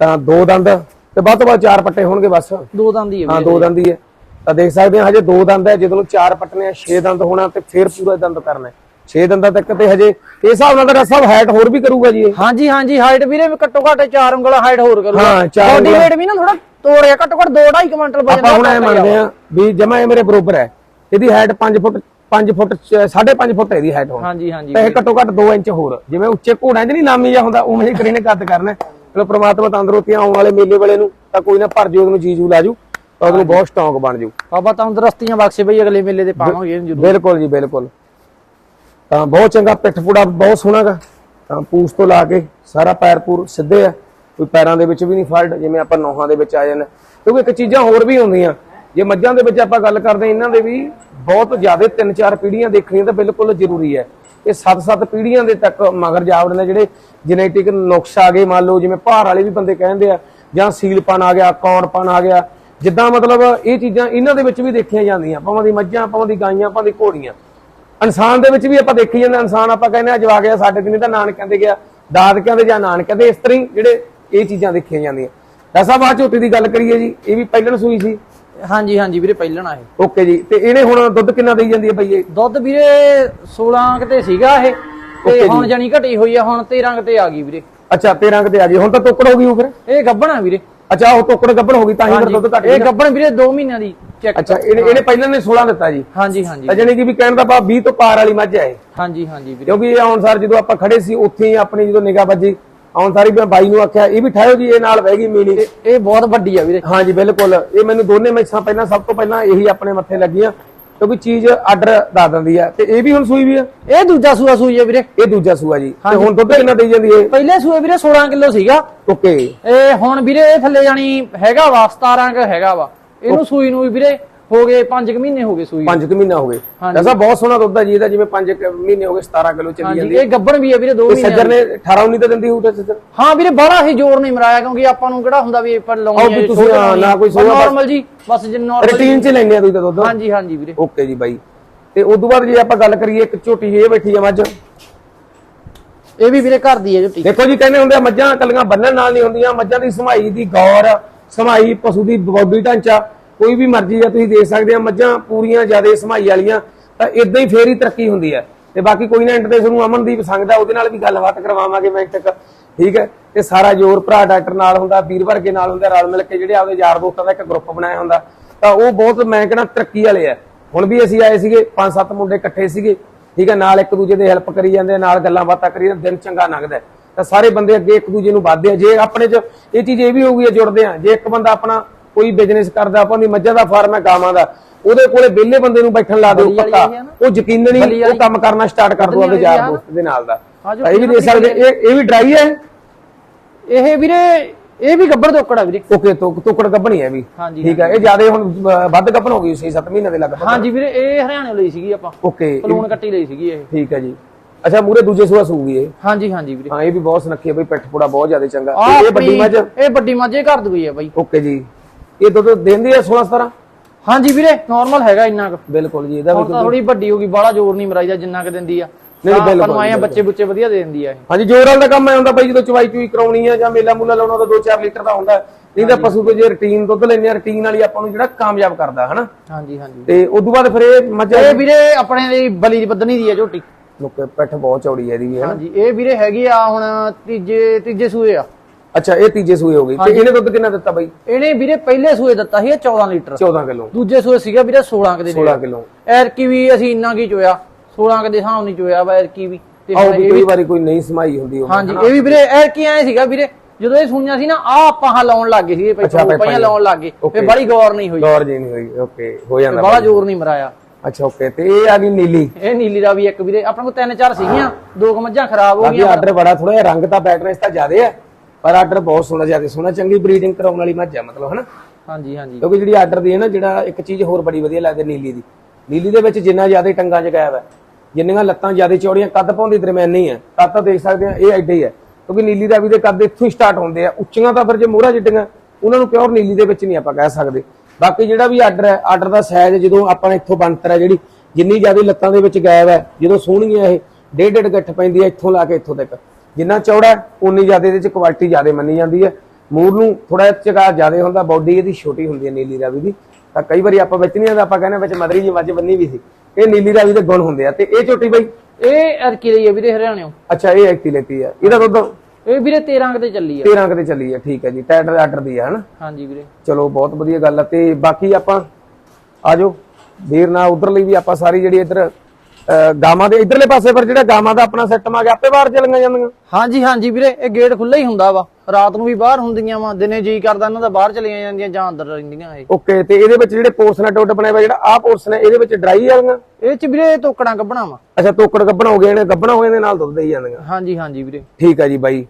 S1: ਤਾਂ ਦੋ ਦੰਦ ਤੇ ਵੱਧ ਤੋਂ ਵੱਧ ਚਾਰ ਪੱਟੇ ਹੋਣਗੇ ਬਸ।
S2: ਦੋ ਦੰਦ ਹੀ ਹੈ
S1: ਹਾਂ
S2: ਵੀਰੇ।
S1: ਦੋ ਦੰਦ ਹੀ ਹੈ। ਤਾਂ ਦੇਖ ਸਕਦੇ ਆ ਹਜੇ ਦੋ ਦੰਦ ਹੈ ਜਦੋਂ ਨੂੰ ਚਾਰ ਪੱਟਨੇ ਆ ਛੇ ਦੰਦ ਹੋਣਾ ਤੇ ਫਿਰ ਪੂਰਾ ਦੰਦ ਕਰਨਾ ਹੈ। 6 ਦੰਦਾਂ ਤੱਕ ਤੇ ਹਜੇ ਇਸ ਹਿਸਾਬ ਨਾਲ ਤਾਂ ਸਭ ਹਾਈਟ ਹੋਰ ਵੀ ਕਰੂਗਾ ਜੀ ਇਹ।
S2: ਹਾਂਜੀ ਹਾਂਜੀ ਹਾਈਟ ਵੀਰੇ ਘੱਟੋ ਘੱਟ 4 ਉਂਗਲ ਹਾਈਟ ਹੋਰ ਕਰੂਗਾ।
S1: ਹਾਂ, ਚਾਰ
S2: ਬੋਡੀ
S1: ਉਂਗਲਾਂ।
S2: weight ਵੀ ਨਾ ਥੋੜਾ ਤੋੜਿਆ ਘੱਟੋ ਘੱਟ 2.5 ਕੁਇੰਟਲ ਵਜਨ
S1: ਆਪਾਂ ਹੁਣ
S2: ਦਾ
S1: ਇਹ
S2: ਘੱਟ
S1: ਮੰਨਦੇ
S2: ਆ।
S1: ਵੀ ਜਮਾ ਇਹ ਮੇਰੇ ਬਰੋਬਰ ਹੈ। ਇਹਦੀ ਹਾਈਟ 5 ਫੁੱਟ 5 ਫੁੱਟ 5.5 ਫੁੱਟ ਹੈ ਇਹਦੀ ਹਾਈਟ ਹੁਣ।
S2: ਹਾਂਜੀ ਹਾਂਜੀ
S1: ਤੇ ਇਹ ਘੱਟੋ ਘੱਟ 2 ਇੰਚ ਹੋਰ। ਜਿਵੇਂ ਉੱਚੇ ਘੋੜਿਆਂ 'ਚ ਨਹੀਂ ਨਾਮੀ ਜਾਂ ਹੁੰਦਾ ਉਵੇਂ ਹੀ ਕਰੀ ਨੇ ਕੱਦ ਕਰਨਾ ਹੈ। ਚਲੋ ਪ੍ਰਮਾਤਮਾ ਤੰਦਰੁਸਤੀਆਂ ਆਉਣ ਵਾਲੇ ਮੇਲੇ ਵਾਲੇ ਨੂੰ ਤਾਂ ਕੋਈ ਨਾ ਭਰ ਜਿਓ ਉਹਨੂੰ ਜੀਜੂ ਲਾਜੂ ਤਾਂ ਉਹਨੂੰ ਬਹੁਤ ਸਟਰੋਂਗ ਬਣ ਜਾਊ
S2: ਬਾਬਾ ਤੰਦਰੁਸਤੀਆਂ ਬਖਸ਼ੇ ਬਈ ਅਗਲੇ ਮੇਲੇ ਤੇ ਪਾਵਾਂਗੇ ਇਹਨੂੰ ਜ਼ਰੂਰ।
S1: ਬਿਲਕੁਲ ਜੀ ਬਿਲਕੁਲ। ਤਾਂ ਬਹੁਤ ਚੰਗਾ ਪਿੱਠ ਪੂੜਾ ਬਹੁਤ ਸੋਹਣਾਗਾ ਤਾਂ ਪੂਛ ਤੋਂ ਲਾ ਕੇ ਸਾਰਾ ਪੈਰ ਪੂਰ ਸਿੱਧੇ ਆ। ਕੋਈ ਪੈਰਾਂ ਦੇ ਵਿੱਚ ਵੀ ਨਹੀਂ ਫਲਟ ਜਿਵੇਂ ਆਪਾਂ ਨੋਹਾਂ ਦੇ ਵਿੱਚ ਆ ਜਾਂਦੇ ਕਿਉਂਕਿ ਇੱਕ ਚੀਜ਼ਾਂ ਹੋਰ ਵੀ ਹੁੰਦੀਆਂ। ਜੇ ਮੱਝਾਂ ਦੇ ਵਿੱਚ ਆਪਾਂ ਗੱਲ ਕਰਦੇ ਹਾਂ, ਇਹਨਾਂ ਦੇ ਵੀ ਬਹੁਤ ਜ਼ਿਆਦਾ ਤਿੰਨ ਚਾਰ ਪੀੜ੍ਹੀਆਂ ਦੇਖਣੀਆਂ ਤਾਂ ਬਿਲਕੁਲ ਜ਼ਰੂਰੀ ਹੈ। ਇਹ ਸੱਤ ਸੱਤ ਪੀੜ੍ਹੀਆਂ ਦੇ ਤੱਕ ਮਗਰ ਜਾ ਵੜਦੇ ਜਿਹੜੇ ਜੈਨੇਟਿਕ ਨੁਕਸ ਆ ਗਏ ਮੰਨ ਲਓ ਜਿਵੇਂ ਭਾਰ ਵਾਲੇ ਵੀ ਬੰਦੇ ਕਹਿੰਦੇ ਆ ਜਾਂ ਸੀਲਪਨ ਆ ਗਿਆ ਕੌਣਪਨ ਆ ਗਿਆ। ਜਿੱਦਾਂ ਮਤਲਬ ਇਹ ਚੀਜ਼ਾਂ ਇਹਨਾਂ ਦੇ ਵਿੱਚ ਵੀ ਦੇਖੀਆਂ ਜਾਂਦੀਆਂ। ਭਾਵੇਂ ਦੀ ਮੱਝਾਂ ਭਾਵੇਂ ਦੀ ਗਾਈਆਂ ਭਾਵੇਂ ਦੀ ਘੋੜੀਆਂ। ਇਨਸਾਨ ਦੇ ਵਿੱਚ ਵੀ ਆਪਾਂ ਦੇਖੀ ਜਾਂਦੇ ਇਨਸਾਨ ਆਪਾਂ ਕਹਿੰਦੇ ਆ ਜਵਾ ਗਿਆ ਸਾਡੇ ਦਿਨੇ ਤਾਂ ਨਾਨਕਿਆਂ ਦੇ ਗਿਆ ਦਾਦਕਿਆਂ ਦੇ ਜਾਂ ਨਾਨਕਿਆਂ ਦੇ ਇਸ ਤਰ੍ਹਾਂ ਹੀ ਜਿਹੜੇ ਇਹ ਚੀਜ਼ਾਂ ਦੇਖੀਆਂ ਜਾਂਦੀਆਂ। ਦਸਾ ਬਾਅਦ ਝੋਟੀ ਦੀ ਗੱਲ ਕਰੀਏ ਜੀ ਇਹ ਵੀ ਪਹਿਲਣ ਸੂਈ ਸੀ?
S2: ਹਾਂਜੀ ਹਾਂਜੀ ਵੀਰੇ ਪਹਿਲਣਾ ਇਹ
S1: ਓਕੇ ਜੀ ਤੇ ਇਹਨੇ ਹੁਣ ਦੁੱਧ ਕਿੰਨਾ ਦੇਈ ਜਾਂਦੀ ਹੈ ਬਈ ਇਹ?
S2: ਦੁੱਧ ਵੀਰੇ 16 ਕਿਤੇ ਸੀਗਾ ਇਹ ਤੇ। ਹੁਣ ਜਾਨੀ ਘਟੀ ਹੋਈ ਆ ਹੁਣ 13 ਕਿਤੇ ਆ ਗਈ ਵੀਰੇ।
S1: ਅੱਛਾ 13 ਕਿਤੇ ਆ ਗਈ ਹੁਣ ਤਾਂ ਟੋਕੜ ਹੋ ਗਈ ਉਹ ਫਿਰ?
S2: ਇਹ ਗੱਬਣਾ ਵੀਰੇ।
S1: ਅੱਛਾ ਉਹ ਟੋਕੜ ਗੱਬੜ ਹੋ ਗਈ ਤਾਂ ਹੀ ਫਿਰ ਦੁੱਧ ਘਟ
S2: ਇਹ ਗੱਬਣ ਵੀਰੇ 2 ਮਹੀਨਿਆਂ ਦੀ।
S1: ਅੱਛਾ ਇਹਨੇ ਇਹਨੇ ਪਹਿਲਾਂ ਨੇ 16 ਦਿੱਤਾ ਜੀ।
S2: ਹਾਂਜੀ ਹਾਂਜੀ।
S1: ਜਾਨੀ ਕਿ ਵੀ ਕਹਿਣ ਦਾ ਭਾਵ 20 ਤੋਂ ਪਾਰ ਵਾਲੀ ਮੱਝ ਹੈ
S2: ਹਾਂਜੀ ਹਾਂਜੀ ਵੀਰੇ।
S1: ਕਿਉਂਕਿ ਇਹ ਆਉਣ ਸਾਰ ਜਦੋਂ ਆਪਾਂ ਖੜੇ ਸੀ ਉੱਥੇ ਹੀ ਆਪਣੀ ਜਦੋਂ ਨਿਗਾਹ ਵੱਜੀ ਆਉਣ ਸਾਰੀ ਮੈਂ ਬਾਈ ਨੂੰ ਆਖਿਆ ਇਹ ਵੀ ਠਾਇਓ ਜੀ ਇਹ ਨਾਲ ਬਹਿ ਗਈ ਮੀਨੀ
S2: ਇਹ ਬਹੁਤ ਵੱਡੀ ਆ ਵੀਰੇ।
S1: ਹਾਂਜੀ ਬਿਲਕੁਲ। ਇਹ ਮੈਨੂੰ ਦੋਨੇ ਮੈਸਾਂ ਪਹਿਲਾਂ ਸਭ ਤੋਂ ਪਹਿਲਾਂ ਇਹੀ ਆਪਣੇ ਮੱਥੇ ਲੱਗੀਆਂ ਕਿਉਂਕਿ ਚੀਜ਼ ਆਰਡਰ ਦੱਸ ਦਿੰਦੀ ਆ। ਤੇ ਇਹ ਵੀ ਹੁਣ ਸੂਈ ਵੀ ਆ?
S2: ਇਹ ਦੂਜਾ ਸੂਆ ਸੂਈ ਆ ਵੀਰੇ।
S1: ਇਹ ਦੂਜਾ ਸੂਆ ਜੀ। ਤੇ ਹੁਣ ਦੁੱਧ ਕਿੰਨਾ ਦੇਈ ਜਾਂਦੀ ਹੈ
S2: ਪਹਿਲੇ ਸੂਏ ਵੀਰੇ 16 ਕਿਲੋ ਸੀਗਾ।
S1: ਓਕੇ।
S2: ਇਹ ਹੁਣ ਵੀਰੇ ਇਹ ਥੱਲੇ ਜਾਣੀ ਹੈਗਾ ਵਾ 17 ਕ ਹੈਗਾ ਵਾ। ਇਹਨੂੰ ਸੂਈ ਨੂੰ ਵੀ ਵੀਰੇ ਹੋ ਗਏ 5 ਮਹੀਨੇ ਹੋ ਗਏ ਸੂਈ ਨੂੰ।
S1: 5 ਕੁ ਮਹੀਨਾ ਹੋ ਗਏ। ਐਸਾ ਬਹੁਤ ਸੋਹਣਾ ਦੁੱਧ ਆ ਜੀ ਇਹਦਾ ਜਿਵੇਂ 5 ਮਹੀਨੇ ਹੋ ਗਏ 17 ਕਿਲੋ ਚੱਲੀ ਜਾਂਦੀ
S2: ਇਹ ਗੱਬਣ ਵੀ ਆ ਵੀਰੇ 2
S1: ਤੇ
S2: ਮਹੀਨੇ
S1: ਸੱਜਰ ਨੇ 18 19 ਤਾਂ ਦਿੰਦੀ ਹੋਊ ਤੇ ਸੱਜਰ।
S2: ਹਾਂ ਵੀਰੇ ਬੜਾ ਹੀ ਜ਼ੋਰ ਨਹੀਂ ਮਰਾਇਆ ਕਿਉਂਕਿ ਆਪਾਂ ਨੂੰ ਕਿਹੜਾ ਹੁੰਦਾ ਵੀ ਪਰ
S1: ਆਹ
S2: ਲਾਉਣੀ
S1: ਵੀ ਤੁਸੀਂ, ਹਾਂ, ਨਾ ਕੋਈ ਬਸ-
S2: ਨਾਰਮਲ ਜੀ ਬਸ ਜੇ ਨਾਰਮਲ
S1: ਰੂਟੀਨ ਚ ਲੈਣੇ ਆ ਤੁਸੀਂ ਤਾਂ ਦੁੱਧ।
S2: ਹਾਂਜੀ ਹਾਂਜੀ ਵੀਰੇ।
S1: ਓਕੇ ਜੀ ਬਾਈ। ਤੇ ਉਸ ਤੋਂ ਬਾਅਦ ਜੇ ਆਪਾਂ ਗੱਲ ਕਰੀਏ ਇੱਕ ਝੋਟੀ ਇਹ ਬੈਠੀ ਆ ਮੱਝ।
S2: ਇਹ ਵੀ ਵੀਰੇ ਘਰ ਦੀ ਹੈ ਝੋਟੀ।
S1: ਦੇਖੋ ਜੀ ਕਹਿੰਦੇ ਹੁੰਦੇ ਆ ਮੱਝਾਂ ਕੱਲੀਆਂ ਬੰਨਣ ਨਾਲ ਨਹੀਂ ਹੁੰਦੀਆਂ ਮੱਝਾਂ ਦੀ ਸਮਾਈ ਦੀ ਗੌਰ ਸਮਾਈ ਪਸ਼ੂ ਦੀ ਬੋਡੀ ਢਾਂਚਾ ਕੋਈ ਵੀ ਮਰਜ਼ੀ ਆ ਤੁਸੀਂ ਦੇਖ ਸਕਦੇ ਆ ਮੱਝਾਂ ਪੂਰੀਆਂ ਜਿਆਦੇ ਸਮਾਈ ਵਾਲੀਆਂ ਤਾਂ ਇਦਾਂ ਹੀ ਫੇਰ ਹੀ ਤਰੱਕੀ ਹੁੰਦੀ ਹੈ ਤੇ ਬਾਕੀ ਕੋਈ ਨਾ ਐਂਡ ਤੇ ਤੁਹਾਨੂੰ ਅਮਨਦੀਪ ਸੰਗਦਾ ਉਹਦੇ ਨਾਲ ਵੀ ਗੱਲਬਾਤ ਕਰਵਾਵਾਂਗੇ ਮੈਂ ਤੱਕ ਠੀਕ ਹੈ? ਤੇ ਸਾਰਾ ਜੋਰ ਭਰਾ ਡਾਕਟਰ ਨਾਲ ਹੁੰਦਾ ਵੀਰ ਵਰਗੇ ਨਾਲ ਹੁੰਦਾ ਰਲ ਮਿਲ ਕੇ ਜਿਹੜੇ ਆਪਦੇ ਯਾਰ ਦੋਸਤਾਂ ਦਾ ਇੱਕ ਗਰੁੱਪ ਬਣਾਇਆ ਹੁੰਦਾ ਤਾਂ ਉਹ ਬਹੁਤ ਮੈਂ ਕਹਿੰਦਾ ਤਰੱਕੀ ਵਾਲੇ ਆ। ਹੁਣ ਵੀ ਅਸੀਂ ਆਏ ਸੀਗੇ ਪੰਜ ਸੱਤ ਮੁੰਡੇ ਇਕੱਠੇ ਸੀਗੇ ਠੀਕ ਹੈ? ਨਾਲ ਇੱਕ ਦੂਜੇ ਦੇ ਹੈਲਪ ਕਰੀ ਜਾਂਦੇ ਨਾਲ ਗੱਲਾਂ ਬਾਤਾਂ ਕਰੀ ਜਾਂਦੇ, ਦਿਨ ਚੰਗਾ ਲੰਘਦਾ। ਤਾਂ ਸਾਰੇ ਬੰਦੇ ਅੱਗੇ ਇੱਕ ਦੂਜੇ ਨੂੰ ਵੱਧਦੇ ਆ। ਜੇ ਆਪਣੇ ਚ ਇਹ ਚੀਜ਼ ਇਹ ਵੀ ਹੋਊਗੀ ਜੁੜਦੇ ਆ। ਜੇ ਇੱਕ ਬੰਦਾ ਆਪਣਾ ਕੋਈ ਬਿਜ਼ਨਸ ਕਰਦਾ ਆਪਾਂ ਦੀ ਮੱਝਾਂ ਦਾ ਫਾਰਮ ਹੈ ਗਾਵਾਂ ਦਾ ਉਹਦੇ ਕੋਲੇ ਵਿਹਲੇ ਬੰਦੇ ਨੂੰ ਬੈਠਣ ਲਾ ਦਿਓ ਪੱਕਾ? ਉਹ ਯਕੀਨਨ ਉਹ। ਕੰਮ ਕਰਨਾ ਸਟਾਰਟ ਕਰ ਦੂ
S2: ਵਾਲੀ
S1: ਯਾਰ? ਦੋਸਤ ਦੇ ਨਾਲ ਦਾ। ਇਹ ਵੀ ਦੇ ਸਕਦੇ ਇਹ ਇਹ ਵੀ ਡਰਾਈ ਹੈ?
S2: ਇਹ ਵੀਰੇ ਇਹ ਵੀ ਗੱਬੜ ਦੋਕੜਾ ਵੀਰੇ।
S1: ਓਕੇ ਟੁਕੜ ਗੱਭਣੀ ਹੈ ਵੀ। ਠੀਕ ਹੈ ਇਹ ਜ਼ਿਆਦਾ ਹੁਣ ਵੱਧ ਗੱਭਣ ਹੋ ਗਈ 6-7 ਮਹੀਨੇ ਦੇ ਲਗਭਗ
S2: ਹਾਂਜੀ ਵੀਰੇ ਇਹ ਹਰਿਆਣੇ ਲਈ ਸੀਗੀ ਆਪਾਂ।
S1: ਓਕੇ
S2: ਪਲੂਣ ਕੱਟੀ ਲਈ ਸੀਗੀ ਇਹ।
S1: ਠੀਕ ਹੈ ਜੀ। ਅੱਛਾ ਮੂਰੇ ਦੂਜੇ ਸੂਆ ਸੂਗੀ ਇਹ?
S2: ਹਾਂਜੀ ਹਾਂਜੀ ਵੀਰੇ।
S1: ਹਾਂ ਇਹ ਵੀ ਬਹੁਤ ਸੁਨੱਖੀ ਹੈ ਬਈ ਪਿੱਠ ਪੂੜਾ ਬਹੁਤ ਜ਼ਿਆਦਾ ਚੰਗਾ।
S2: ਆਹ
S1: ਇਹ ਵੱਡੀ ਮੱਝ?
S2: ਇਹ ਵੱਡੀ ਮੱਝ ਇਹ ਘਰ ਦੂਈ ਹੈ ਬਾਈ।
S1: ਓਕੇ ਜੀ। ਇਹ ਦੁੱਧ ਦਿੰਦੀ ਹੈ 16 17
S2: ਹਾਂਜੀ ਵੀਰੇ ਨਾਰਮਲ ਹੈਗਾ ਇੰਨਾ ਕੁ।
S1: ਬਿਲਕੁਲ ਜੀ ਇਹਦਾ ਵੀ
S2: ਥੋੜੀ ਵੱਡੀ ਹੋ ਗਈ ਬਾਹਲਾ ਜ਼ੋਰ ਨਹੀਂ ਮਰਾਈਦਾ ਜਿੰਨਾ ਕੁ ਦਿੰਦੀ ਆ।
S1: ਨਹੀਂ,
S2: ਆਪਾਂ
S1: ਬਿਲਕੁਲ,
S2: ਨੂੰ ਆਏ। ਬੱਚੇ ਬੁੱਚੇ ਵਧੀਆ ਦੇ ਦਿੰਦੀ ਆ ਇਹ।
S1: ਹਾਂਜੀ ਜੋਰ ਵਾਲਾ ਕੰਮ ਐ ਹੁੰਦਾ ਬਾਈ ਜਦੋਂ ਚਵਾਈ ਚੂਈ ਕਰਾਉਣੀ ਆ ਜਾਂ ਮੇਲਾ ਮੂਲਾ ਲਾਉਣਾ ਤਾਂ 2-4 ਲੀਟਰ ਦਾ ਹੁੰਦਾ। ਨਹੀਂ ਤਾਂ ਪਸ਼ੂ ਤੋਂ ਜੇ ਰੁਟੀਨ ਦੁੱਧ ਲੈਂਦੇ ਆ ਰੁਟੀਨ ਵਾਲੀ ਆਪਾਂ ਨੂੰ ਜਿਹੜਾ ਕਾਮਯਾਬ ਕਰਦਾ ਹਨਾ?
S2: ਹਾਂਜੀ ਹਾਂਜੀ।
S1: ਤੇ ਉਸ ਤੋਂ ਬਾਅਦ ਫਿਰ ਇਹ ਮੱਝ
S2: ਇਹ ਵੀਰੇ ਆਪਣੇ ਦੀ ਬਲੀ ਬੱਦਨੀ ਦੀ ਆ ਝੋਟੀ।
S1: ਲੋਕੇ ਪਿੱਠ ਬਹੁਤ ਚੌੜੀ ਹੈ ਇਹਦੀ ਵੀ ਹਨਾ
S2: ਹਾਂਜੀ ਇਹ ਵੀਰੇ ਹੈਗੀ ਆ ਹੁਣ ਤੀਜੇ ਤੀਜੇ ਸੂਏ ਆ।
S1: ਅੱਛਾ ਇਹ ਤੀਜੇ ਸੂਏ ਹੋ ਗਈ। ਤੇ ਇਹਨੇ ਦੁੱਧ ਕਿੰਨਾ ਦਿੱਤਾ ਬਾਈ?
S2: ਇਹਨੇ ਵੀਰੇ ਪਹਿਲੇ ਸੂਏ ਦਿੱਤਾ ਸੀ ਇਹ 14 ਲੀਟਰ।
S1: 14 ਕਿਲੋ।
S2: ਦੂਜੇ ਸੂਏ ਸੀਗਾ ਵੀਰੇ 16 ਕਦੇ
S1: 16 ਕਿਲੋ।
S2: ਐਰਕੀ ਵੀ ਅਸੀਂ ਇੰਨਾ ਕੀ ਚੋਇਆ? 16 ਕਦੇ ਹਿਸਾਬ ਨਹੀਂ ਚੋਇਆ ਵਾ ਐਰਕੀ ਵੀ। ਤੇ
S1: ਵੀ
S2: ਇਹ
S1: ਕਈ ਵਾਰੀ ਕੋਈ ਨਹੀਂ ਸਮਾਈ ਹੁੰਦੀ ਹੋਵੇ
S2: ਹਾਂਜੀ ਇਹ ਵੀ ਵੀਰੇ ਐਰਕੀ ਐ ਸੀਗਾ ਵੀਰੇ ਜਦੋਂ ਇਹ ਸੁਣਿਆ ਸੀ ਨਾ ਆ ਆਪਾਂ ਹਾਂ ਲਾਉਣ ਲੱਗ ਗਏ ਸੀ
S1: ਅੱਛਾ,
S2: ਪਹਿਲਾਂ
S1: ਪਹਿਲਾਂ
S2: ਪਹਿਲਾਂ ਲਾਉਣ ਲੱਗ. ਫੇ ਬੜੀ ਗੌਰ ਨਹੀਂ ਹੋਈ।
S1: ਗੌਰ ਜੀ ਨਹੀਂ ਹੋਈ ਓਕੇ ਹੋ ਜਾਂਦਾ
S2: ਬੜਾ ਜ਼ੋਰ ਨਹੀਂ ਮਰਾਇਆ।
S1: ਅੱਛਾ ਓਕੇ ਤੇ ਇਹ ਆ ਗਈ ਨੀਲੀ।
S2: ਇਹ ਨੀਲੀ ਦਾ ਵੀ ਇੱਕ ਵੀਰੇ ਆਪਣੇ ਕੋਲ ਤਿੰਨ ਚਾਰ ਸੀਗੀਆਂ ਦੋ ਕੁ ਮੱਝਾਂ ਖਰਾਬ ਹੋ
S1: ਬਾਕੀ
S2: ਗਈਆਂ।
S1: ਆਰਡਰ ਬੜਾ ਥੋੜਾ ਜਿਹਾ ਰੰਗ ਤਾਂ ਪੈਟਰਨ ਇਸ ਤਾਂ ਜ਼ਿਆਦੇ ਆ ਪਰ ਆਰਡਰ ਬਹੁਤ ਸੋਹਣਾ ਜ਼ਿਆਦੇ ਸੋਹਣਾ ਚੰਗੀ ਬਰੀਡਿੰਗ ਕਰਾਉਣ ਵਾਲੀ ਮੱਝ ਆ ਮਤਲਬ ਹਨਾ?
S2: ਹਾਂਜੀ ਹਾਂਜੀ।
S1: ਕਿਉਂਕਿ ਜਿਹੜੀ ਆਰਡਰ ਦੀ ਹੈ ਨਾ ਜਿਹੜਾ ਇੱਕ ਚੀਜ਼ ਹੋਰ ਬੜੀ ਵਧੀਆ ਲੱਗਦੀ ਨੀਲੀ ਦੀ। ਨੀਲੀ ਦੇ ਵਿੱਚ ਜਿੰਨਾ ਜ਼ਿਆਦਾ ਟੰਗਾ ਚ ਗਾਇਬ ਹੈ ਜਿੰਨੀਆਂ ਲੱਤਾਂ ਜ਼ਿਆਦਾ ਚੌੜੀਆਂ ਕੱਦ ਪਾਉਂਦੀ ਦਰਮਿਆਨੀ ਹੈ। ਕੱਦ ਤਾਂ ਦੇਖ ਸਕਦੇ ਆ ਇਹ ਐਡੇ ਹੀ ਹੈ। ਕਿਉਂਕਿ ਨੀਲੀ ਦਾ ਵੀ ਦੇ ਕੱਦ ਇੱਥੋਂ ਹੀ ਸਟਾਰਟ ਹੁੰਦੇ ਆ ਉੱਚੀਆਂ ਤਾਂ ਫਿਰ ਜੇ ਮੋਹਰਾ ਜਿੱਡੀਆਂ ਉਹਨਾਂ ਨੂੰ ਪਿਓਰ ਨੀਲੀ ਦੇ ਵਿੱਚ ਨਹੀਂ ਆਪਾਂ ਕਹਿ ਸਕਦੇ। ਬਾਕੀ ਜਿਹੜਾ ਵੀ ਆਰਡਰ ਹੈ ਆਰਡਰ ਦਾ ਸਾਈਜ਼ ਜਦੋਂ ਆਪਾਂ ਇੱਥੋਂ ਬਣਤਰ ਹੈ ਜਿਹੜੀ ਜਿੰਨੀ ਜ਼ਿਆਦਾ ਲੱਤਾਂ ਦੇ ਵਿੱਚ ਗਾਇਬ ਹੈ ਜਦੋਂ ਸੋਹਣੀ ਹੈ ਇਹ ਡੇਢ ਡੇਢ ਗੱਠ ਪੈਂਦੀ ਹੈ ਇੱਥੋਂ ਲਾ ਕੇ ਇੱਥੋਂ ਤੱਕ। ਜਿੰਨਾ ਚੌੜਾ ਉਨੀ ਜ਼ਿਆਦਾ ਇਹਦੇ ਚ ਕੁਆਲਿਟੀ ਜ਼ਿਆਦਾ ਮੰਨੀ ਜਾਂਦੀ ਹੈ। ਮੂਰ ਨੂੰ ਥੋੜਾ ਚਗਾ ਜ਼ਿਆਦਾ ਹੁੰਦਾ ਬਾਡੀ ਇਹਦੀ ਛੋਟੀ ਹੁੰਦੀ ਹੈ ਨੀਲੀ ਰਾਵੀ ਦੀ। ਤਾਂ ਕਈ ਵਾਰੀ ਆਪਾਂ ਵਿੱਚ ਨਹੀਂ ਆਉਂਦਾ ਆਪਾਂ ਕਹਿੰਦੇ ਵਿੱਚ ਮਦਰੀ ਜੀ ਮੱਝ ਬੰਨੀ ਵੀ ਸੀ। ਇਹ ਨੀਲੀ ਰਾਵੀ ਦੇ ਗੁਣ ਹੁੰਦੇ ਆ। ਤੇ ਇਹ ਝੋਟੀ ਬਈ
S2: ਇਹ ਅਰਕੀ ਲਈ ਹੈ ਵੀਰੇ ਹਰਿਆਣਿਓਂ
S1: ਅੱਛਾ ਇਹ ਐਕਟੀ ਲੈਤੀ ਆ ਇਹਦਾ ਦੁੱਧ
S2: ਇਹ ਵੀਰੇ 13 ਕੁ ਤੇ ਚੱਲੀ ਆ।
S1: 13 ਕਦੇ ਚੱਲੀ ਆ ਠੀਕ ਹੈ ਜੀ ਟਾਈਟਰ ਆਰਡਰ ਦੀ ਆ ਹਨਾ?
S2: ਹਾਂਜੀ ਵੀਰੇ।
S1: ਚਲੋ ਬਹੁਤ ਵਧੀਆ ਗੱਲ ਆ। ਤੇ ਬਾਕੀ ਆਪਾਂ ਆਜੋ ਦੇਰ ਨਾਲ ਉਧਰ ਲਈ ਵੀ ਆਪਾਂ ਸਾਰੀ ਜਿਹੜੀ ਇੱਧਰ ਗਾਵਾਂ ਦੇ ਇਧਰਲੇ ਪਾਸੇ ਪਰ ਜਿਹੜਾ ਗਾਵਾਂ ਦਾ ਆਪਣਾ ਸਿਸਟਮ ਆ ਗਿਆ ਆਪੇ ਬਾਹਰ ਚਲੀਆਂ ਜਾਂਦੀਆਂ।
S2: ਹਾਂਜੀ ਹਾਂਜੀ ਵੀਰੇ ਇਹ ਗੇਟ ਖੁੱਲਾ ਹੀ ਹੁੰਦਾ ਵਾ। ਰਾਤ ਨੂੰ ਵੀ ਬਾਹਰ ਹੁੰਦੀਆਂ ਵਾ ਦਿਨੇ ਜੀ ਕਰਦਾ ਇਹਨਾਂ ਦਾ ਬਾਹਰ ਚਲੀਆਂ ਜਾਂਦੀਆਂ ਜਾਂ ਅੰਦਰ ਰਹਿੰਦੀਆਂ ਇਹ।
S1: ਓਕੇ ਤੇ ਇਹਦੇ ਵਿੱਚ ਜਿਹੜੇ ਪੋਰਸ਼ਨ ਆ ਟੋਟ ਬਣਿਆ ਹੋਇਆ ਜਿਹੜਾ ਆਹ ਪੋਰਸ਼ਨ ਹੈ ਇਹਦੇ ਵਿੱਚ ਡਰਾਈ ਆਲੀਆਂ
S2: ਇਹ ਚ ਵੀਰੇ ਤੋਕੜਾਂ ਕੱਢਣਾ ਵਾ।
S1: ਅੱਛਾ ਤੋਕੜ ਗੱਬਣਾ ਹੋ ਗਏ ਨੇ ਗੱਬਣਾ ਹੋਏ ਦੇ ਨਾਲ ਦੁੱਧ ਦੇਈ ਜਾਂਦੀਆਂ।
S2: ਹਾਂਜੀ ਹਾਂਜੀ ਵੀਰੇ।
S1: ਠੀਕ ਹੈ ਜੀ ਬਾਈ।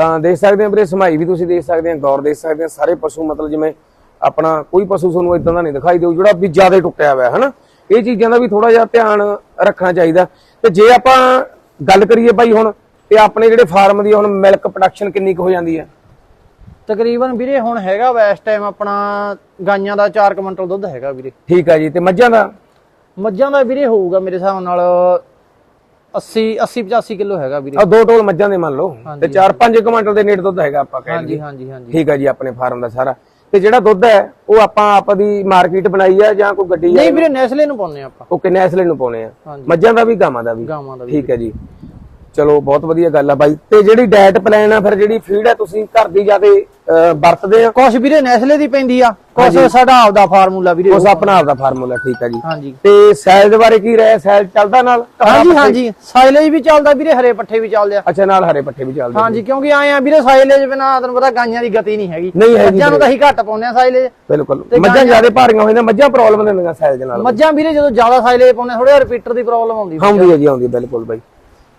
S1: ਤਾਂ ਦੇਖ ਸਕਦੇ ਆ ਵੀਰੇ ਸਮਾਈ ਵੀ ਤੁਸੀਂ ਦੇਖ ਸਕਦੇ ਆ ਗੌਰ ਦੇਖ ਸਕਦੇ ਆ ਸਾਰੇ ਪਸ਼ੂ ਮਤਲਬ ਜਿਵੇਂ ਆਪਣਾ ਕੋਈ ਪਸ਼ੂ ਤੁਹਾਨੂੰ ਇਦਾਂ ਦਾ ਨਹੀਂ ਦਿਖਾਈ ਦੇਊ ਜਿਹੜਾ ਵੀ ਜ਼ਿਆਦਾ ਟੁੱਟਿਆ ਹੋਇਆ ਹੈ ਹਨਾ? ਇਹ ਚੀਜ਼ਾਂ ਦਾ ਵੀ ਥੋੜਾ ਜਿਹਾ ਧਿਆਨ ਰੱਖਣਾ ਚਾਹੀਦਾ। ਤੇ ਜੇ ਆਪਾਂ ਗੱਲ ਕਰੀਏ ਬਾਈ ਹੁਣ ਤੇ ਆਪਣੇ ਜਿਹੜੇ ਫਾਰਮ ਦੀ ਹੁਣ ਮਿਲਕ ਪ੍ਰੋਡਕਸ਼ਨ ਕਿੰਨੀ ਕੁ ਹੋ ਜਾਂਦੀ ਹੈ?
S2: ਤਕਰੀਬਨ ਵੀਰੇ ਹੁਣ ਹੈਗਾ ਵਾ ਇਸ ਟਾਈਮ ਆਪਣਾ ਗਾਈਆਂ ਦਾ 4 ਕੁਇੰਟਲ ਦੁੱਧ ਹੈਗਾ ਵੀਰੇ।
S1: ਠੀਕ ਹੈ ਜੀ ਤੇ ਮੱਝਾਂ ਦਾ?
S2: ਮੱਝਾਂ ਦਾ ਵੀਰੇ ਹੋਊਗਾ ਮੇਰੇ ਹਿਸਾਬ ਨਾਲ 80 80 85 ਕਿਲੋ ਹੈਗਾ ਵੀਰੇ।
S1: ਆ ਦੋ ਟੋਲ ਮੱਝਾਂ ਦੇ ਮੰਨ ਲਓ। ਤੇ 4-5 ਕੁਇੰਟਲ ਦੇ ਨੇੜੇ ਦੁੱਧ ਹੈਗਾ ਆਪਾਂ ਕਹਿ
S2: ਹਾਂਜੀ
S1: ਲਈਏ
S2: ਹਾਂਜੀ ਹਾਂਜੀ।
S1: ਠੀਕ ਹੈ ਜੀ ਆਪਣੇ ਫਾਰਮ ਦਾ ਸਾਰਾ। ਤੇ ਜਿਹੜਾ ਦੁੱਧ ਹੈ ਉਹ ਆਪਾਂ ਆਪ ਦੀ ਮਾਰਕੀਟ ਬਣਾਈ ਆ ਜਾਂ ਕੋਈ ਗੱਡੀ ਆ?
S2: ਨਹੀਂ ਵੀਰੇ ਨੈਸਲੇ ਨੂੰ ਪਾਉਂਦੇ ਆਪਾਂ।
S1: ਉਹ ਕਿੰਨੇ ਐਸਲੇ ਨੂੰ ਪਾਉਣੇ ਆ। ਮੱਝਾਂ ਦਾ ਵੀ ਗਾਵਾਂ ਦਾ ਵੀ।
S2: ਗਾਵਾਂ ਦਾ ਵੀ।
S1: ਠੀਕ ਹੈ ਜੀ। ਚਲੋ ਬਹੁਤ ਵਧੀਆ ਗੱਲ ਆ ਬਾਈ। ਤੇ ਜਿਹੜੀ ਡਾਈਟ ਪਲਾਨ ਆ ਫਿਰ ਜਿਹੜੀ ਫੀਡ ਆ ਤੁਸੀਂ ਘਰ ਦੀ ਜਿਆਦੇ ਵਰਤਦੇ ਆ?
S2: ਕੁਛ ਵੀਰੇ ਨੈਸਲੇ ਦੀ ਪੈਂਦੀ ਆ। ਕੁਛ ਸਾਡਾ ਆਪਦਾ ਫਾਰਮੂਲਾ ਵੀਰੇ।
S1: ਉਸ ਆਪਣਾ ਆਪਦਾ ਫਾਰਮੂਲਾ ਠੀਕ ਹੈ ਜੀ।
S2: ਹਾਂਜੀ।
S1: ਤੇ ਸਾਈਜ਼ ਬਾਰੇ ਕੀ ਰਹਿ ਸਾਈਜ਼ ਚੱਲਦਾ ਨਾਲ?
S2: ਹਾਂਜੀ ਹਾਂਜੀ। ਸਾਈਲੇਜ ਵੀ ਚੱਲਦਾ ਵੀਰੇ ਹਰੇ ਪੱਠੇ ਵੀ ਚੱਲਦੇ ਆ।
S1: ਅੱਛਾ ਨਾਲ ਹਰੇ ਪੱਠੇ ਵੀ ਚੱਲਦੇ
S2: ਹਾਂਜੀ ਕਿਉਂਕਿ ਆਏ ਆ ਵੀਰੇ ਸਾਈਲੇਜ ਬਿਨਾ ਤੁਹਾਨੂੰ ਪਤਾ ਗਾਈਆਂ ਦੀ ਗਤੀ ਨਹੀਂ ਹੈਗੀ।
S1: ਨਹੀਂ ਹੈਗੀ
S2: ਮੱਝਾਂ ਨੂੰ ਤਾਂ ਅਸੀਂ ਘੱਟ ਪਾਉਂਦੇ ਆ ਸਾਈਲੇਜ
S1: ਬਿਲਕੁਲ। ਮੱਝਾਂ ਜਿਆਦੇ ਭਾਰੀਆਂ ਹੋਈਆਂ ਮੱਝਾਂ ਪ੍ਰੋਬਲਮ ਦਿੰਦੀਆਂ ਸਾਈਜ਼ ਦੇ ਨਾਲ।
S2: ਮੱਝਾਂ ਵੀਰੇ ਜਦੋਂ ਜ਼ਿਆਦਾ ਸਾਈਲੇਜ ਪਾਉਂਦੇ ਥੋੜਾ ਰਿਪੀਟਰ ਦੀ ਪ੍ਰੋਬਲਮ ਆਉਂਦੀ
S1: ਆਉਂਦੀ ਹੈ। ਜੀ ਆਉਂਦੀ ਬਿਲਕੁਲ ਬਾਈ।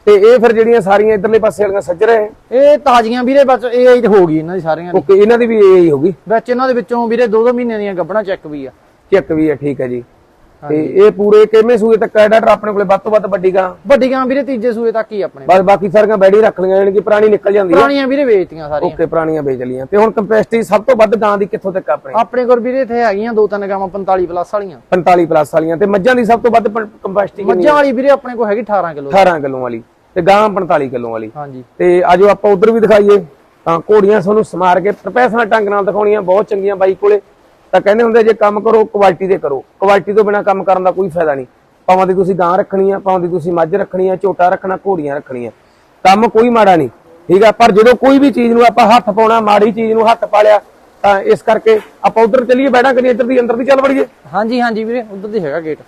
S1: ਤੇ ਇਹ ਫਿਰ ਜਿਹੜੀਆਂ ਸਾਰੀਆਂ ਇਧਰਲੇ ਪਾਸੇ ਵਾਲੀਆਂ ਸੱਜਰੇ
S2: ਇਹ ਤਾਜ਼ੀਆਂ ਵੀਰੇ ਬਸ ਇਹ ਏਜ ਹੋ ਗਈ ਇਹਨਾਂ ਦੀ ਸਾਰੀਆਂ ਦੀ।
S1: ਓਕੇ ਇਹਨਾਂ ਦੀ ਵੀ ਇਹ ਹੀ ਹੋਗੀ
S2: ਵਿੱਚ ਇਹਨਾਂ ਦੇ ਵਿੱਚੋਂ ਵੀਰੇ 2-2 ਮਹੀਨਿਆਂ ਦੀਆਂ ਗੱਭਣਾ ਚੈੱਕ ਵੀ ਆ।
S1: ਚੱਕ ਵੀ ਹੈ ਠੀਕ ਹੈ ਜੀ। ਤੇ ਇਹ ਪੂਰੇ ਕਿਵੇਂ ਸੂਏ ਤੱਕ ਹੈ ਡਾਕਟਰ ਆਪਣੇ ਕੋਲੇ ਵੱਧ ਤੋਂ ਵੱਧ ਵੱਡੀ ਗਾਂ।
S2: ਵੱਡੀ ਗਾਂ ਵੀਰੇ ਤੀਜੇ ਸੂਏ ਤੱਕ ਹੀ ਆਪਣੇ।
S1: ਬਸ ਬਾਕੀ ਸਾਰੀਆਂ ਬੈੜੀ ਰੱਖ ਲਈਆਂ ਯਾਨੀ ਕਿ ਪੁਰਾਣੀ ਨਿਕਲ ਜਾਂਦੀ ਹੈ
S2: ਪੁਰਾਣੀਆਂ ਵੀਰੇ ਵੇਚਤੀਆਂ ਸਾਰੀਆਂ।
S1: ਓਕੇ ਪੁਰਾਣੀਆਂ ਵੇਚ ਲੀਆਂ ਤੇ ਹੁਣ ਕੰਪੈਸਿਟੀ ਸਭ ਤੋਂ ਵੱਧ ਗਾਂ ਦੀ ਕਿੱਥੋਂ ਤੱਕ ਆਪਣੇ?
S2: ਆਪਣੇ ਕੋਲ ਵੀਰੇ ਇੱਥੇ ਹੈਗੀਆਂ ਦੋ ਤਿੰਨ ਗਾਵਾਂ 45 ਪਲੱਸ ਵਾਲੀਆਂ।
S1: 45 ਪਲੱਸ ਵਾਲੀਆਂ। ਤੇ ਮੱਝਾਂ ਦੀ ਸਭ ਤੋਂ ਵੱਧ ਕੰਪੈਸਿਟੀ
S2: ਮੱਝਾਂ ਵਾਲੀ ਵੀਰੇ ਆਪਣੇ ਕੋਲ ਹੈਗੀ 18 ਕਿਲੋ
S1: 18 ਕਿਲੋ ਵਾਲੀ। ਤੇ ਗਾਂ 45 ਕਿਲੋ ਵਾਲੀ।
S2: ਹਾਂਜੀ।
S1: ਤੇ ਆਜੋ ਆਪਾਂ ਉਧਰ ਵੀ ਦਿਖਾਈਏ। ਤਾਂ ਘੋੜੀਆਂ ਤੁਹਾਨੂੰ ਸਮਾਰ ਕੇ ਪ੍ਰੋਫੈਸ਼ਨਲ ਢੰਗ ਨਾਲ ਦਿਖਾਉਣੀਆਂ ਬਹੁਤ ਚੰਗੀਆਂ ਬਾਈ ਕੋਲੇ। ਤਾਂ ਕਹਿੰਦੇ ਹੁੰਦੇ ਜੇ ਕੰਮ ਕਰੋ ਕੁਆਲਿਟੀ ਦੇ ਕਰੋ। ਕੁਆਲਿਟੀ ਤੋਂ ਬਿਨਾ ਕੰਮ ਕਰਨ ਦਾ ਕੋਈ ਫਾਇਦਾ ਨਹੀਂ। ਭਾਵੇਂ ਦੀ ਤੁਸੀਂ ਗਾਂ ਰੱਖਣੀ ਆ ਭਾਵੇਂ ਦੀ ਤੁਸੀਂ ਮੱਝ ਰੱਖਣੀ ਆ ਝੋਟਾ ਰੱਖਣਾ ਘੋੜੀਆਂ ਰੱਖਣੀਆਂ। ਕੰਮ ਕੋਈ ਮਾੜਾ ਨਹੀਂ। ਠੀਕ ਆ? ਪਰ ਜਦੋਂ ਕੋਈ ਵੀ ਚੀਜ਼ ਨੂੰ ਆਪਾਂ ਹੱਥ ਪਾਉਣਾ ਮਾੜੀ ਚੀਜ਼ ਨੂੰ ਹੱਥ ਪਾ ਲਿਆ ਤਾਂ ਇਸ ਕਰਕੇ ਆਪਾਂ ਉਧਰ ਚੱਲੀਏ ਬੈਠਾ ਕਰੀ ਇੱਧਰ ਦੀ ਅੰਦਰ ਦੀ ਚੱਲ ਵੜੀਏ।
S2: ਹਾਂਜੀ ਹਾਂਜੀ ਵੀਰੇ ਉਧਰ ਦੀ ਹੈਗਾ ਗੇਟ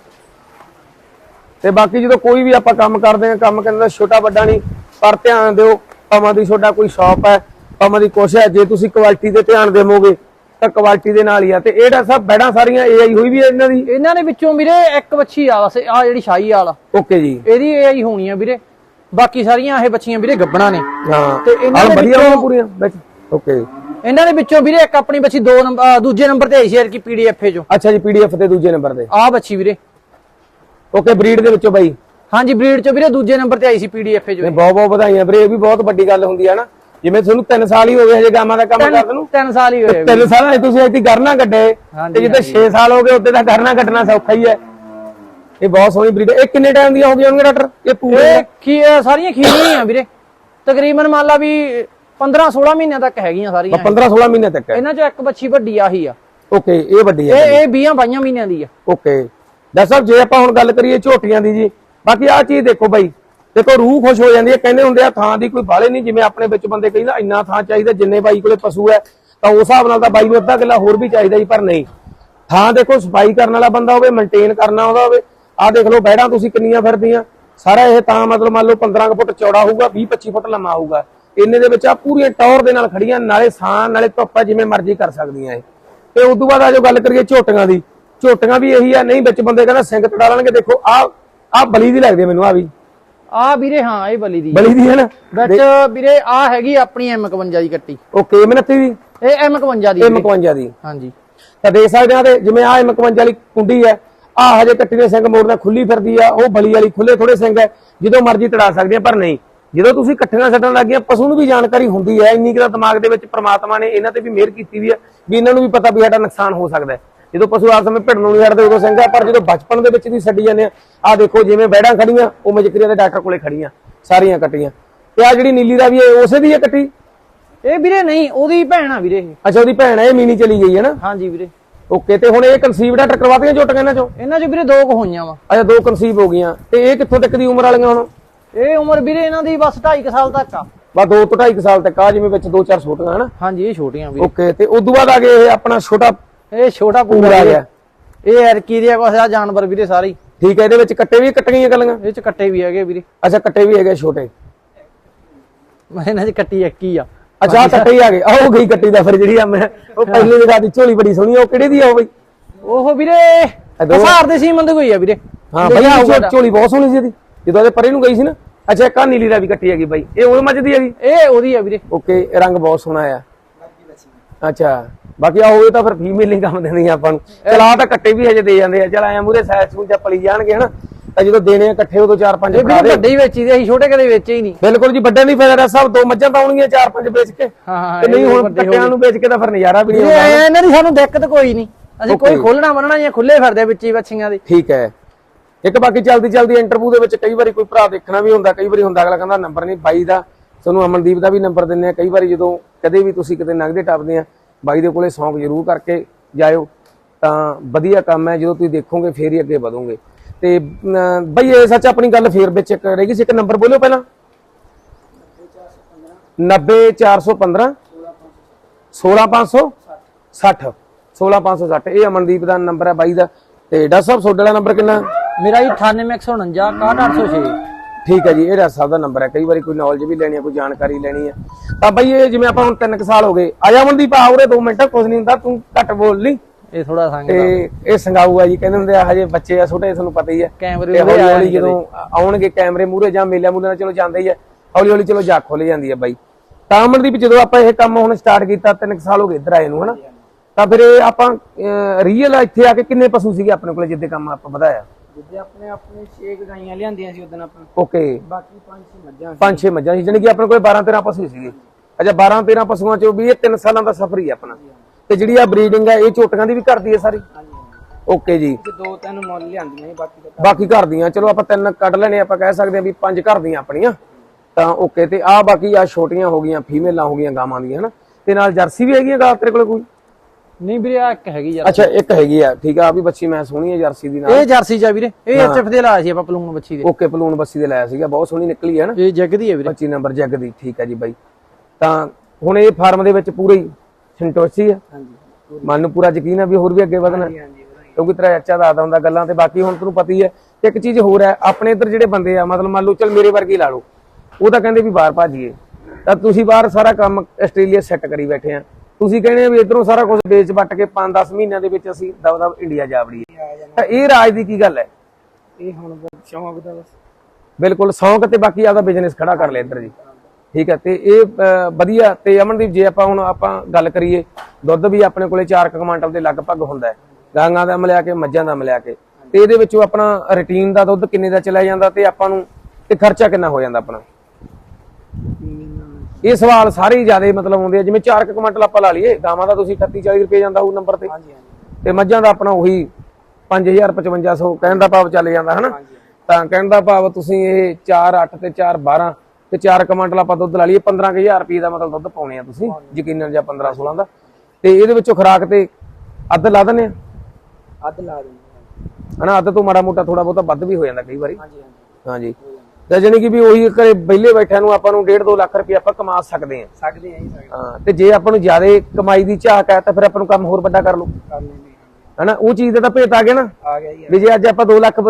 S1: ਤੇ ਬਾਕੀ ਜਦੋਂ ਕੋਈ ਵੀ ਆਪਾਂ ਕੰਮ ਕਰਦੇ ਆ ਕੰਮ ਕਹਿੰਦਾ ਛੋਟਾ ਵੱਡਾ ਨਹੀਂ ਪਰ ਧਿਆਨ ਦਿਓ ਭਾਵੇਂ ਦੀ ਤੁਹਾਡਾ ਕੋਈ ਸ਼ਾਪ ਹੈ ਭਾਵੇਂ ਦੀ ਕੁਛ ਹੈ ਜੇ ਤੁਸੀਂ ਕੁਆਲਿਟੀ ਤੇ ਧਿਆਨ ਦੇਵੋਗੇ ਤਾਂ ਕੁਆਲਿਟੀ ਦੇ ਨਾਲ ਹੀ ਆ ਤੇ ਇਹ ਜਿਹੜਾ ਸਭ ਬੈੜਾਂ ਸਾਰੀਆਂ ਏਆਈ ਹੋਈ ਵੀ ਇਹਨਾਂ ਦੀ।
S2: ਇਹਨਾਂ ਦੇ ਵਿੱਚੋਂ ਵੀਰੇ ਇੱਕ ਬੱਚੀ ਆ ਬਸ ਆ ਜਿਹੜੀ ਸ਼ਾਹੀ ਵਾਲਾ।
S1: ਓਕੇ ਜੀ।
S2: ਇਹਦੀ ਏਆਈ ਹੋਣੀ ਆ ਵੀਰੇ। ਬਾਕੀ ਸਾਰੀਆਂ ਇਹ ਬੱਚੀਆਂ ਵੀਰੇ ਗੱਬਣਾ ਨੇ।
S1: ਹਾਂ।
S2: ਤੇ ਇਹਨਾਂ ਦੇ ਵਿੱਚੋਂ-
S1: ਪੂਰੀਆਂ ਵਿੱਚ ਓਕੇ
S2: ਇਹਨਾਂ ਦੇ ਵਿੱਚੋਂ ਵੀਰੇ ਇੱਕ ਆਪਣੀ ਬੱਚੀ ਦੋ ਨੰਬਰ ਦੂਜੇ ਨੰਬਰ ਤੇ ਆਈ ਸ਼ੇਅਰ ਕੀ ਪੀਡੀਐਫ ਚੋਂ
S1: ਅੱਛਾ ਜੀ ਪੀਡੀਐਫ ਤੇ ਦੂਜੇ ਨੰਬਰ ਤੇ।
S2: ਆ ਬੱਚੀ ਵੀਰੇ।
S1: ਓਕੇ ਬਰੀਡ ਦੇ ਵਿੱਚੋਂ ਬਾਈ।
S2: ਹਾਂਜੀ ਬਰੀਡ ਚੋਂ ਵੀਰੇ ਦੂਜੇ ਨੰਬਰ ਤੇ ਆਈ ਸੀ ਪੀਡੀਐਫ ਚੋਂ
S1: ਨੇ ਬਹੁਤ ਬਹੁਤ ਵਧਾਈਆਂ ਵੀਰੇ ਇਹ ਵੀ ਬਹੁਤ ਵੱਡੀ ਗੱਲ ਹੁੰਦੀ ਹੈ ਨਾ। ਜਿਵੇਂ ਤੁਹਾਨੂੰ 3 ਸਾਲ ਹੀ ਹੋ ਗਏ ਹਜੇ ਗਾਮਾਂ ਦਾ ਕੰਮ ਕਰਦੇ ਨੂੰ।
S2: ਤਿੰਨ ਸਾਲ ਹੀ ਹੋਏ ਵੀਰੇ।
S1: 3 ਸਾਲਾਂ 'ਚ ਤੁਸੀਂ ਇੱਥੇ ਗਰਨਾ ਕੱਢੇ। ਤੇ ਜਿੱਦੇ 6 ਸਾਲ ਹੋ ਗਏ ਉੱਤੇ ਤਾਂ ਗਰਨਾ ਕੱਢਣਾ ਸੌਖਾ ਹੀ ਹੈ। ਇਹ ਬਹੁਤ ਸੋਹਣੀ ਬਰੀਡ ਹੈ। ਇਹ ਕਿੰਨੇ ਟਾਈਮ ਦੀਆਂ ਹੋ ਗਈਆਂ ਹੋਣਗੀਆਂ ਡਾਕਟਰ? ਇਹ ਪੂਰੇ
S2: ਕੀ ਸਾਰੀਆਂ ਖੀਰੀਆਂ ਆ ਵੀਰੇ। ਤਕਰੀਬਨ ਮੰਨ ਲਾ ਵੀ 15 16 ਮਹੀਨਿਆਂ ਤੱਕ ਹੈਗੀਆਂ ਸਾਰੀਆਂ
S1: 15 16 ਮਹੀਨੇ ਤੱਕ ਹੈ।
S2: ਇਹਨਾਂ ਚੋਂ ਇੱਕ ਬੱਚੀ ਵੱਡੀ ਆਹੀ ਆ।
S1: ਓਕੇ ਇਹ ਵੱਡੀ ਹੈ
S2: ਇਹ ਇਹ 20 22 ਮਹੀਨਿਆਂ ਦੀ ਆ।
S1: ਓਕੇ। ਦੱਸ ਜੇ ਆਪਾਂ ਹੁਣ ਗੱਲ ਕਰੀਏ ਝੋਟੀਆਂ ਦੀ ਜੀ ਬਾਕੀ ਆਹ ਚੀਜ਼ ਦੇਖੋ ਬਾਈ। ਦੇਖੋ, ਰੂਹ ਖੁਸ਼ ਹੋ ਜਾਂਦੀ ਹੈ, ਕਹਿੰਦੇ ਹੁੰਦੇ ਆ, ਥਾਂ ਦੀ ਕੋਈ ਬਾਲੇ ਨਹੀਂ, ਜਿਵੇਂ ਆਪਣੇ ਵਿੱਚ ਬੰਦੇ ਕਹਿੰਦਾ ਇੰਨਾ ਥਾਂ ਚਾਹੀਦਾ, ਜਿੰਨੇ ਬਾਈ ਕੋਲੇ ਪਸ਼ੂ ਹੈ, ਤਾਂ ਉਸ ਹਿਸਾਬ ਨਾਲ ਤਾਂ ਬਾਈ ਨੂੰ ਅੱਧਾ ਕਿੱਲਾ ਹੋਰ ਵੀ ਚਾਹੀਦਾ ਜੀ, ਪਰ ਨਹੀਂ। ਥਾਂ ਦੇਖੋ, ਸਫ਼ਾਈ ਕਰਨ ਵਾਲਾ ਬੰਦਾ ਹੋਵੇ ਮੇਨਟੇਨ ਕਰਨਾ ਆਉਂਦਾ ਹੋਵੇ, ਆਹ ਦੇਖ ਲਓ, ਬੈੜਾਂ ਤੁਸੀਂ ਕਿੰਨੀਆਂ ਫਿਰਦੀਆਂ। ਸਾਰਾ ਇਹ ਤਾਂ ਮਤਲਬ ਮੰਨ ਲਓ 15 ਕੁ ਫੁੱਟ ਚੌੜਾ ਹੋਊਗਾ 20 25 ਫੁੱਟ ਲੰਮਾ ਹੋਊਗਾ। ਇੰਨੇ ਦੇ ਵਿੱਚ ਆ ਪੂਰੀਆਂ ਟੌਰ ਦੇ ਨਾਲ ਖੜੀਆਂ ਨਾਲੇ ਸਾਂ ਨਾਲੇ ਧੁੱਪ ਆ, ਜਿਵੇਂ ਮਰਜ਼ੀ ਕਰ ਸਕਦੀਆਂ ਇਹ। ਤੇ ਉਸ ਤੋਂ ਬਾਅਦ ਆ ਜੋ ਗੱਲ ਕਰੀਏ ਝੋਟੀਆਂ ਦੀ। ਝੋਟੀਆਂ ਵੀ ਇਹੀ ਆ, ਨਹੀਂ ਵਿੱਚ ਬੰਦੇ ਕਹਿੰਦਾ ਸਿੰਘ ਤੜਾ ਲੈਣਗੇ, ਦੇਖੋ ਆ ਆ ਬਲੀ ਦੀ ਲੱਗਦੀ ਮੈਨੂੰ ਆ ਵੀ।
S2: ਆ ਵੀਰੇ ਹਾਂ ਇਹ ਬਲੀ ਦੀ।
S1: ਬਲੀ ਦੀ ਹੈ ਨਾ?
S2: ਵਿੱਚ ਵੀਰੇ ਆ ਹੈਗੀ ਆਪਣੀ M51 ਦੀ ਕੱਟੀ।
S1: ਓਕੇ ਮਿਹਨਤੀ ਦੀ
S2: ਇਹ M51 ਦੀ
S1: ਇਹ
S2: ਵੀਰੇ।
S1: 51 ਦੀ।
S2: ਹਾਂਜੀ।
S1: ਤਾਂ ਦੇਖ ਸਕਦੇ ਆ ਤੇ ਜਿਵੇਂ ਆ 51 ਵਾਲੀ ਕੁੰਡੀ ਹੈ ਆ ਹਜੇ ਕੱਟੀ ਦੇ ਸਿੰਘ ਮੋੜਨਾ ਖੁੱਲੀ ਫਿਰਦੀ ਆ ਉਹ ਬਲੀ ਵਾਲੀ ਖੁੱਲੇ ਥੋੜੇ ਸਿੰਘ ਹੈ ਜਦੋਂ ਮਰਜ਼ੀ ਤੜਾ ਸਕਦੇ ਆ ਪਰ ਨਹੀਂ। ਜਦੋਂ ਤੁਸੀਂ ਇਕੱਠੀਆਂ ਛੱਡਣ ਲੱਗੀਆਂ ਪਸ਼ੂ ਨੂੰ ਵੀ ਜਾਣਕਾਰੀ ਹੁੰਦੀ ਹੈ ਇੰਨੀ ਕੁ ਦਿਮਾਗ ਦੇ ਵਿੱਚ ਪ੍ਰਮਾਤਮਾ ਨੇ ਇਹਨਾਂ ਤੇ ਵੀ ਮਿਹਰ ਕੀਤੀ ਵੀ ਹੈ ਵੀ ਇਹਨਾਂ ਨੂੰ ਵੀ ਪਤਾ ਵੀ ਸਾਡਾ ਨੁਕਸਾਨ ਹੋ ਸਕਦਾ ਹੈ। ਜਦੋਂ ਪਸ਼ੂ ਆਪ ਸਮੇਂ ਭਿੜਨ ਨੂੰ ਨਹੀਂ ਹਟਦੇ ਉਦੋਂ ਸਿੰਘ ਆ ਪਰ ਜਦੋਂ ਬਚਪਨ ਦੇ ਵਿੱਚ ਵੀ ਛੱਡੀ ਜਾਂਦੇ ਆ ਆ ਦੇਖੋ ਜਿਵੇਂ ਬੈੜਾਂ ਖੜੀਆਂ ਉਹ ਮਜਕਰੀਆਂ ਦੇ ਡਾਕਟਰ ਕੋਲੇ ਖੜੀਆਂ ਸਾਰੀਆਂ ਕੱਟੀਆਂ। ਤੇ ਆ ਜਿਹੜੀ ਨੀਲੀ ਦਾ ਵੀ ਉਸੇ ਦੀ ਹੈ ਕੱਟੀ?
S2: ਇਹ ਵੀਰੇ ਨਹੀਂ ਉਹਦੀ ਭੈਣ ਆ ਵੀਰੇ ਇਹ।
S1: ਅੱਛਾ ਉਹਦੀ ਭੈਣ ਹੈ ਇਹ ਮੀਨੀ ਚਲੀ ਗਈ ਹੈ ਨਾ?
S2: ਹਾਂਜੀ ਵੀਰੇ।
S1: ਓਕੇ ਤੇ ਹੁਣ ਇਹ ਕਨਸੀਵ ਡਾਕਟਰ ਕਰਵਾਤੀਆਂ ਝੋਟੀਆਂ ਇਹਨਾਂ ਚੋਂ?
S2: ਇਹਨਾਂ ਚ ਵੀਰੇ ਦੋ ਕੁ ਹੋਈਆਂ ਵਾ।
S1: ਅੱਛਾ ਦੋ ਕਨਸੀਵ ਹੋ ਗਈਆਂ। ਤੇ ਇਹ ਕਿੱਥੋਂ ਤੱਕ ਦੀ ਉਮਰ ਵਾਲੀਆਂ ਹੁਣ?
S2: ਇਹ ਉਮਰ ਵੀਰੇ ਇਹਨਾਂ ਦੀ ਬਸ 2.5 ਸਾਲ ਤੱਕ ਆ।
S1: ਬਸ 2 ਤੋਂ 2.5 ਸਾਲ ਤੱਕ ਆ ਜਿਵੇਂ ਵਿੱਚ ਦੋ ਚਾਰ ਛੋਟੀਆਂ ਹਨਾ?
S2: ਹਾਂਜੀ ਇਹ ਛੋਟੀਆਂ ਵੀਰੇ।
S1: ਓਕੇ ਤੇ ਉਦੋਂ ਬਾਅਦ ਆ ਗਏ ਇਹ ਆਪਣਾ ਛੋਟਾ
S2: ਇਹ ਛੋਟਾ
S1: ਪੂਰਾ ਆ। ਗਿਆ।
S2: ਇਹ ਐਰਕੀ ਦੇ ਕੁਛ ਆ ਜਾਨਵਰ ਵੀਰੇ ਸਾਰੇ ਹੀ।
S1: ਠੀਕ ਹੈ ਇਹਦੇ ਵਿੱਚ ਕੱਟੇ ਵੀ ਕੱਟੀਆਂ ਗੱਲਾਂ?
S2: ਇਹ ਚ ਕੱਟੇ ਵੀ ਹੈਗੇ ਵੀਰੇ।
S1: ਅੱਛਾ ਕੱਟੇ ਵੀ ਹੈਗੇ ਛੋਟੇ।
S2: ਮੈਂ ਇਹਨਾਂ ਦੀ ਕੱਟੀ ਇੱਕ ਹੀ ਆ।
S1: ਅੱਛਾ ਕੱਟੇ ਹੀ ਆ ਗਏ। ਆਹ ਉਹ ਗਈ ਕੱਟੀ ਦਾ ਫਿਰ ਜਿਹੜੀ ਆ ਮੈਂ ਉਹ ਪਹਿਲੀ ਜਗ੍ਹਾ ਦੀ ਝੋਲੀ ਬੜੀ ਸੋਹਣੀ ਆ, ਉਹ ਕਿਹੜੇ ਦੀ ਆ ਉਹ ਬਈ?
S2: ਉਹ ਵੀਰੇ ਹਸਾਰ ਦੇ। ਸੀਮਨ ਦੀ ਕੋਈ ਆ ਵੀਰੇ।
S1: ਹਾਂ ਬਈ ਉਹ ਝੋਲੀ ਬਹੁਤ ਸੋਹਣੀ ਸੀ ਇਹਦੀ। ਜਦੋਂ ਇਹਦੇ ਪਰੇ ਨੂੰ ਗਈ ਸੀ ਨਾ। ਅੱਛਾ ਇੱਕ ਆਹ ਨੀਲੀ ਦਾ ਵੀ ਕੱਟੀ ਹੈਗੀ ਬਾਈ। ਇਹ ਉਹ ਮੱਝ ਦੀ ਹੈਗੀ?
S2: ਇਹ ਉਹਦੀ ਆ ਵੀਰੇ।
S1: ਓਕੇ ਰੰਗ ਬਹੁਤ ਸੋਹਣਾ ਆ। ਅੱਛਾ ਬਾਕੀ ਆ ਹੋਵੇ ਤਾਂ ਫਿਰ ਫੀਮੇਲ ਹੀ ਕੰਮ ਦਿੰਦੀ ਆਪਾਂ ਨੂੰ। ਚਲ ਤਾਂ ਕੱਟੇ ਵੀ ਹਜੇ ਦੇ ਜਾਂਦੇ ਆ। ਚਲ ਆਇਆ ਮੂਰੇ ਸਾਈਜ਼ ਸੂਜ ਜਾਂ ਪਲੀ ਜਾਣਗੇ ਹਨਾ। ਤਾਂ ਜਦੋਂ ਦੇਣੇ ਆ ਇਕੱਠੇ ਉਦੋਂ ਚਾਰ ਪੰਜ
S2: ਇਹ
S1: ਦੇ।
S2: ਵੱਡੇ ਹੀ ਵੇਚੀ ਦੇ ਅਸੀਂ ਛੋਟੇ ਕਦੇ ਵੇਚੇ ਹੀ ਨਹੀਂ।
S1: ਬਿਲਕੁਲ ਜੀ ਵੱਡਿਆਂ ਦੀ ਫਾਇਦਾ ਸਭ ਦੋ ਮੱਝਾਂ ਤਾਂ ਆਉਣਗੀਆਂ ਚਾਰ ਪੰਜ ਵੇਚ ਕੇ।
S2: ਹਾਂ
S1: ਤੇ ਨਹੀਂ ਹੁਣ ਕੱਟਿਆਂ ਨੂੰ ਵੇਚ ਕੇ ਤਾਂ ਫਿਰ ਨਜ਼ਾਰਾ ਵੀ ਨਹੀਂ
S2: ਇਹ
S1: ਆਉਂਦਾ।
S2: ਇਹਨਾਂ ਦੀ ਸਾਨੂੰ ਦਿੱਕਤ ਕੋਈ ਨਹੀਂ। ਅਸੀਂ ਕੋਈ. ਖੋਲਣਾ ਬੰਨਣਾ ਜਾਂ ਖੁੱਲੇ ਫਿਰਦੇ ਵਿੱਚ ਹੀ ਬੱਚੀਆਂ ਦੇ।
S1: ਠੀਕ ਹੈ। ਇੱਕ ਬਾਕੀ ਚਲਦੀ ਚਲਦੀ ਇੰਟਰਵਿਊ ਦੇ ਵਿੱਚ ਕਈ ਵਾਰੀ ਕੋਈ ਭਰਾ ਦੇਖਣਾ ਵੀ ਹੁੰਦਾ ਕਈ ਵਾਰੀ ਹੁੰਦਾ ਅਗਲਾ ਕਹਿੰਦਾ ਨੰਬਰ ਨਹੀਂ ਬਾਈ ਦਾ। ਤੁਹਾਨੂੰ ਅਮਨਦੀਪ ਦਾ ਵੀ ਨੰਬਰ ਦਿੰਨੇ ਆ। ਕਈ ਵਾਰੀ ਜਦੋਂ ਕਦੇ ਵੀ ਤੁਸੀਂ ਕਿਤੇ ਲੰਘਦੇ ਟੱਪਦੇ ਆ ਬਾਈ ਦੇ ਕੋਲੇ ਸੌਂਕ ਜ਼ਰੂਰ ਕਰਕੇ ਜਾਇਓ। ਤਾਂ ਵਧੀਆ ਕੰਮ ਹੈ ਜਦੋਂ ਤੁਸੀਂ ਦੇਖੋਗੇ ਫੇਰ ਹੀ ਅੱਗੇ ਵਧੋਗੇ। ਤੇ ਅਮ, ਇਹ ਸੱਚ ਆਪਣੀ ਗੱਲ ਫੇਰ ਵਿੱਚ ਇੱਕ ਰਹਿ ਗਈ ਸੀ ਇੱਕ ਨੰਬਰ ਬੋਲਿਓ ਪਹਿਲਾਂ 90415 16560 16560 ਇਹ ਅਮਨਦੀਪ ਦਾ ਨੰਬਰ ਹੈ ਬਾਈ ਦਾ। ਤੇ ਡਾਕਟਰ ਸਾਹਿਬ ਤੁਹਾਡੇ ਨੰਬਰ ਕਿੰਨਾ?
S2: ਮੇਰਾ ਜੀ 98149 61806
S1: ਠੀਕ ਹੈ ਜੀ ਇਹ ਡਾਕਟਰ ਸਾਹਿਬ ਦਾ ਨੰਬਰ ਹੈ। ਕਈ ਵਾਰੀ ਕੋਈ ਨੌਲੇਜ ਵੀ ਲੈਣੀ ਹੈ ਕੋਈ ਜਾਣਕਾਰੀ ਲੈਣੀ ਹੈ। ਤਾਂ ਬਾਈ ਇਹ ਜਿਵੇਂ ਆਪਾਂ ਹੁਣ 3 ਸਾਲ ਹੋ ਗਏ ਆ ਜਾ ਅਮਨਦੀਪ ਆ ਉਰੇ 2 ਮਿੰਟ ਕੁਝ ਨਹੀਂ ਹੁੰਦਾ ਤੂੰ ਘੱਟ ਬੋਲ ਲਈ
S2: ਇਹ ਥੋੜਾ ਸੰਗ
S1: ਤੇ ਇਹ ਸੰਗਾਊ ਆ ਜੀ ਕਹਿੰਦੇ ਹੁੰਦੇ ਆ ਹਜੇ ਬੱਚੇ ਆ ਛੋਟੇ ਤੁਹਾਨੂੰ ਪਤਾ ਹੀ ਹੈ।
S2: ਕੈਮਰੇ
S1: ਹੌਲੀ ਹੌਲੀ ਜਦੋਂ ਆਉਣਗੇ ਕੈਮਰੇ ਮੂਹਰੇ ਜਾਂ ਮੇਲਿਆਂ ਮੂਹਰੇ ਨਾਲ ਚਲੋ ਜਾਂਦੇ ਹੀ ਆ। ਹੌਲੀ ਹੌਲੀ ਚਲੋ ਜਾ ਖੁੱਲ ਜਾਂਦੀ ਹੈ ਬਾਈ। ਤਾਂ ਅਮਨਦੀਪ ਜਦੋਂ ਆਪਾਂ ਇਹ ਕੰਮ ਹੁਣ ਸਟਾਰਟ ਕੀਤਾ 3 ਸਾਲ ਹੋ ਗਏ ਇੱਧਰ ਆਏ ਨੂੰ ਹਨਾ? ਤਾਂ ਫਿਰ ਇਹ ਆਪਾਂ ਰੀਅਲ ਇੱਥੇ ਆ ਕੇ ਕਿੰਨੇ ਪਸ਼ੂ ਸੀਗੇ ਆਪਣੇ ਕੋਲੇ ਜਿੱਦੇ ਕੰਮ ਆਪਾਂ ਵਧਾਇਆ?
S3: ਜਿੱਦੇ ਆਪਣੇ ਆਪਣੇ 6 ਗਾਈਆਂ ਲਿਆਂਦੀਆਂ ਸੀ ਉਦੋਂ ਆਪਾਂ।
S1: ਓਕੇ।
S3: ਬਾਕੀ 5-6 ਮੱਝਾਂ
S1: ਪੰਜ ਛੇ ਮੱਝਾਂ ਸੀ ਕਿ ਆਪਣੇ ਕੋਲ 12 13 ਪਸ਼ੂ ਸੀਗੇ ਅੱਛਾ 12 13 ਪਸ਼ੂਆਂ ਚੋਂ ਵੀ ਇਹ 3 ਸਾਲਾਂ ਦਾ ਸਫ਼ਰ ਹੀ ਆ ਆਪਣਾ। ਤੇ ਜਿਹੜੀ ਆ ਬਰੀਡਿੰਗ ਹੈ ਇਹ ਝੋਟੀਆਂ ਦੀ ਵੀ ਕਰਦੀ ਹੈ ਸਾਰੀ? ਓਕੇ ਜੀ।
S3: ਦੋ ਤਿੰਨ ਮੁੱਲ ਲਿਆਂਦੀਆਂ ਸੀ ਬਾਕੀ ਤਾਂ
S1: ਬਾਕੀ ਘਰ ਦੀਆਂ ਚਲੋ ਆਪਾਂ ਤਿੰਨ ਕੱਢ ਲੈਣੇ ਆਪਾਂ ਕਹਿ ਸਕਦੇ ਆ ਵੀ ਪੰਜ ਘਰ ਦੀਆਂ ਆਪਣੀਆਂ। ਤਾਂ ਓਕੇ ਤੇ ਆ ਬਾਕੀ ਆ ਛੋਟੀਆਂ ਹੋ ਗਈਆਂ ਫੀਮੇਲਾਂ ਹੋ ਗਈਆਂ ਗਾਵਾਂ ਦੀਆਂ ਹਨਾ। ਤੇ ਨਾਲ ਜਰਸੀ ਵੀ ਹੈਗੀਆਂ ਗਾ ਤੇਰੇ ਕੋਲ ਕੋਈ?
S2: ਨਹੀਂ ਵੀਰੇ ਆ ਇੱਕ ਹੈਗੀ ਯਾਰ
S1: ਅੱਛਾ ਇੱਕ ਹੈਗੀ ਆ। ਠੀਕ ਆ ਆ ਵੀ ਬੱਚੀ ਮੈਂ ਸੋਹਣੀ ਹੈ ਜਰਸੀ ਦੀ ਨਾਲ।
S2: ਇਹ ਜਰਸੀ ਚ ਆ ਵੀਰੇ। ਇਹ ਐਚਐਫ ਦੇ ਲਾਇਆ ਸੀ ਆਪਾਂ ਪਲੂਣ ਬੱਚੀ ਦੇ।
S1: ਓਕੇ ਪਲੂਣ ਬੱਸੀ ਦੇ ਲਾਇਆ ਸੀਗਾ। ਬਹੁਤ ਸੋਹਣੀ ਨਿਕਲੀ ਹੈ ਨਾ।
S2: ਇਹ ਜਗਦੀ ਹੈ ਵੀਰੇ।
S1: 25 ਨੰਬਰ ਜੱਗ ਦੀ। ਠੀਕ ਹੈ ਜੀ ਬਾਈ। ਤਾਂ ਹੁਣ ਇਹ ਫਾਰਮ ਦੇ ਵਿੱਚ ਪੂਰੀ ਸੰਤੋਸ਼ੀ ਆ।
S3: ਹਾਂਜੀ
S1: ਮਨ ਨੂੰ ਪੂਰਾ ਯਕੀਨ ਆ ਵੀ ਹੋਰ ਵੀ ਅੱਗੇ ਵਧਣਾ। ਕਿਉਂਕਿ ਤੇਰਾ ਅੱਛਾ ਦੱਸਦਾ ਹੁੰਦਾ ਗੱਲਾਂ ਤੇ। ਬਾਕੀ ਹੁਣ ਤੈਨੂੰ ਪਤਾ ਹੀ ਹੈ ਇੱਕ ਚੀਜ਼ ਹੋਰ ਹੈ ਆਪਣੇ ਇੱਧਰ ਜਿਹੜੇ ਬੰਦੇ ਆ ਮਤਲਬ ਮੰਨ ਲਓ ਚਲ ਮੇਰੇ ਵਰਗੇ ਲਾ ਲਓ। ਉਹ ਤਾਂ ਕਹਿੰਦੇ ਵੀ ਬਾਹਰ ਭਾਜੀਏ ਤਾਂ ਤੁਸੀਂ ਬਾਹਰ ਸਾਰਾ ਕੰਮ ਆਸਟ੍ਰੇਲੀਆ ਸੈੱਟ ਕਰੀ ਬੈਠੇ ਆ। ਤੁਸੀਂ ਕਹਿੰਦੇ ਵੀ ਇਧਰੋਂ ਸਾਰਾ ਕੁਝ ਵੇਚ ਵੱਟ ਕੇ 5-10 ਮਹੀਨਿਆਂ ਦੇ ਵਿੱਚ ਅਸੀਂ ਦਬ ਦਬ ਇੰਡੀਆ ਜਾ ਵੜੀਏ। ਤਾਂ ਇਹ ਰਾਜ ਦੀ ਕੀ ਗੱਲ ਹੈ?
S3: ਇਹ ਹੁਣ ਸ਼ੌਂਕ ਦਾ ਬਸ।
S1: ਬਿਲਕੁਲ ਸੌਂਕ ਤੇ ਬਾਕੀ ਆਪਦਾ ਬਿਜ਼ਨਸ ਖੜਾ ਕਰ ਲਿਆ ਇੱਧਰ ਜੀ। ਠੀਕ ਹੈ ਤੇ ਇਹ ਵਧੀਆ ਤੇ ਅਮਨਦੀਪ ਜੇ ਆਪਾਂ ਹੁਣ ਆਪਾਂ ਗੱਲ ਕਰੀਏ ਦੁੱਧ ਵੀ ਆਪਣੇ ਕੋਲੇ 4 ਕੁਇੰਟਲ ਦੇ ਲਗਭਗ ਹੁੰਦਾ ਹੈ। ਗਾਂਗਾ ਦਾ ਮਿਲਿਆ ਕੇ ਮੱਝਾਂ ਦਾ ਮਿਲਿਆ ਕੇ। ਤੇ ਇਹਦੇ ਵਿੱਚੋਂ ਆਪਣਾ ਰੁਟੀਨ ਦਾ ਦੁੱਧ ਕਿੰਨੇ ਦਾ ਚਲਾ ਜਾਂਦਾ ਤੇ ਆਪਾਂ ਨੂੰ ਤੇ ਖਰਚਾ ਕਿੰਨਾ ਹੋ ਜਾਂਦਾ ਆਪਣਾ? ਇਹ ਸਵਾਲ ਸਾਰੇ ਹੀ ਜ਼ਿਆਦਾ ਮਤਲਬ ਆਉਂਦੇ ਆ ਜਿਵੇਂ 4 ਕੁਇੰਟਲ ਆਪਾਂ ਲਾ ਲਈਏ ਗਾਵਾਂ ਦਾ ਤੁਸੀਂ 38 40 ਰੁਪਏ ਜਾਂਦਾ ਉਹ ਨੰਬਰ ਤੇ।
S3: ਹਾਂਜੀ
S1: ਤੇ ਮੱਝਾਂ ਦਾ ਆਪਣਾ ਉਹੀ 5000 5500 ਕਹਿਣ ਦਾ ਭਾਵ ਚੱਲ ਜਾਂਦਾ ਹਨਾ? ਤਾਂ ਕਹਿਣ ਦਾ ਭਾਵ ਤੁਸੀਂ ਇਹ 4 8 ਤੇ 4 12 ਤੇ 4 ਕੁਇੰਟਲ ਆਪਾਂ ਦੁੱਧ ਲਾ ਲਈਏ 15000 ਰੁਪਏ ਦਾ ਮਤਲਬ ਦੁੱਧ ਪਾਉਣੇ ਆ ਤੁਸੀਂ ਯਕੀਨਨ ਜਾਂ 15 16 ਦਾ। ਤੇ ਇਹਦੇ ਵਿੱਚੋਂ ਖਰਾਕ ਤੇ ਅੱਧ ਲਾ ਦਿੰਦੇ ਆ।
S3: ਅੱਧ ਲਾ ਦਿੰਦੇ
S1: ਹਨਾ ਅੱਧ ਤੋਂ ਮਾੜਾ ਮੋਟਾ ਥੋੜਾ ਬਹੁਤਾ ਵੱਧ ਵੀ ਹੋ ਜਾਂਦਾ ਕਈ ਵਾਰੀ।
S3: ਹਾਂਜੀ ਹਾਂਜੀ।
S1: ਹਾਂਜੀ। ਤੇ ਜਾਣੀ ਕਿ ਵੀ ਉਹੀ ਘਰੇ ਵਿਹਲੇ ਬੈਠਿਆਂ ਨੂੰ ਆਪਾਂ ਨੂੰ 1.5 2 ਲੱਖ ਰੁਪਏ ਆਪਾਂ ਕਮਾ ਸਕਦੇ ਆ
S3: ਸਕਦੇ ਆ ਹੀ ਸਕਦੇ
S1: ਹਾਂ। ਤੇ ਜੇ ਆਪਾਂ ਨੂੰ ਜ਼ਿਆਦਾ ਕਮਾਈ ਦੀ ਝਾਕ ਹੈ ਤਾਂ ਫਿਰ ਆਪਾਂ ਨੂੰ ਕੰਮ ਹੋਰ ਵੱਡਾ ਕਰ ਲਓ।
S3: ਕਰ ਲੈਂਦੇ
S1: ਹਨਾ ਉਹ ਚੀਜ਼ ਦਾ ਤਾਂ ਭੇਤ ਆ ਗਿਆ ਨਾ।
S3: ਆ ਗਿਆ ਜੀ
S1: ਵੀ ਜੇ ਅੱਜ ਆਪਾਂ 2 ਲੱਖ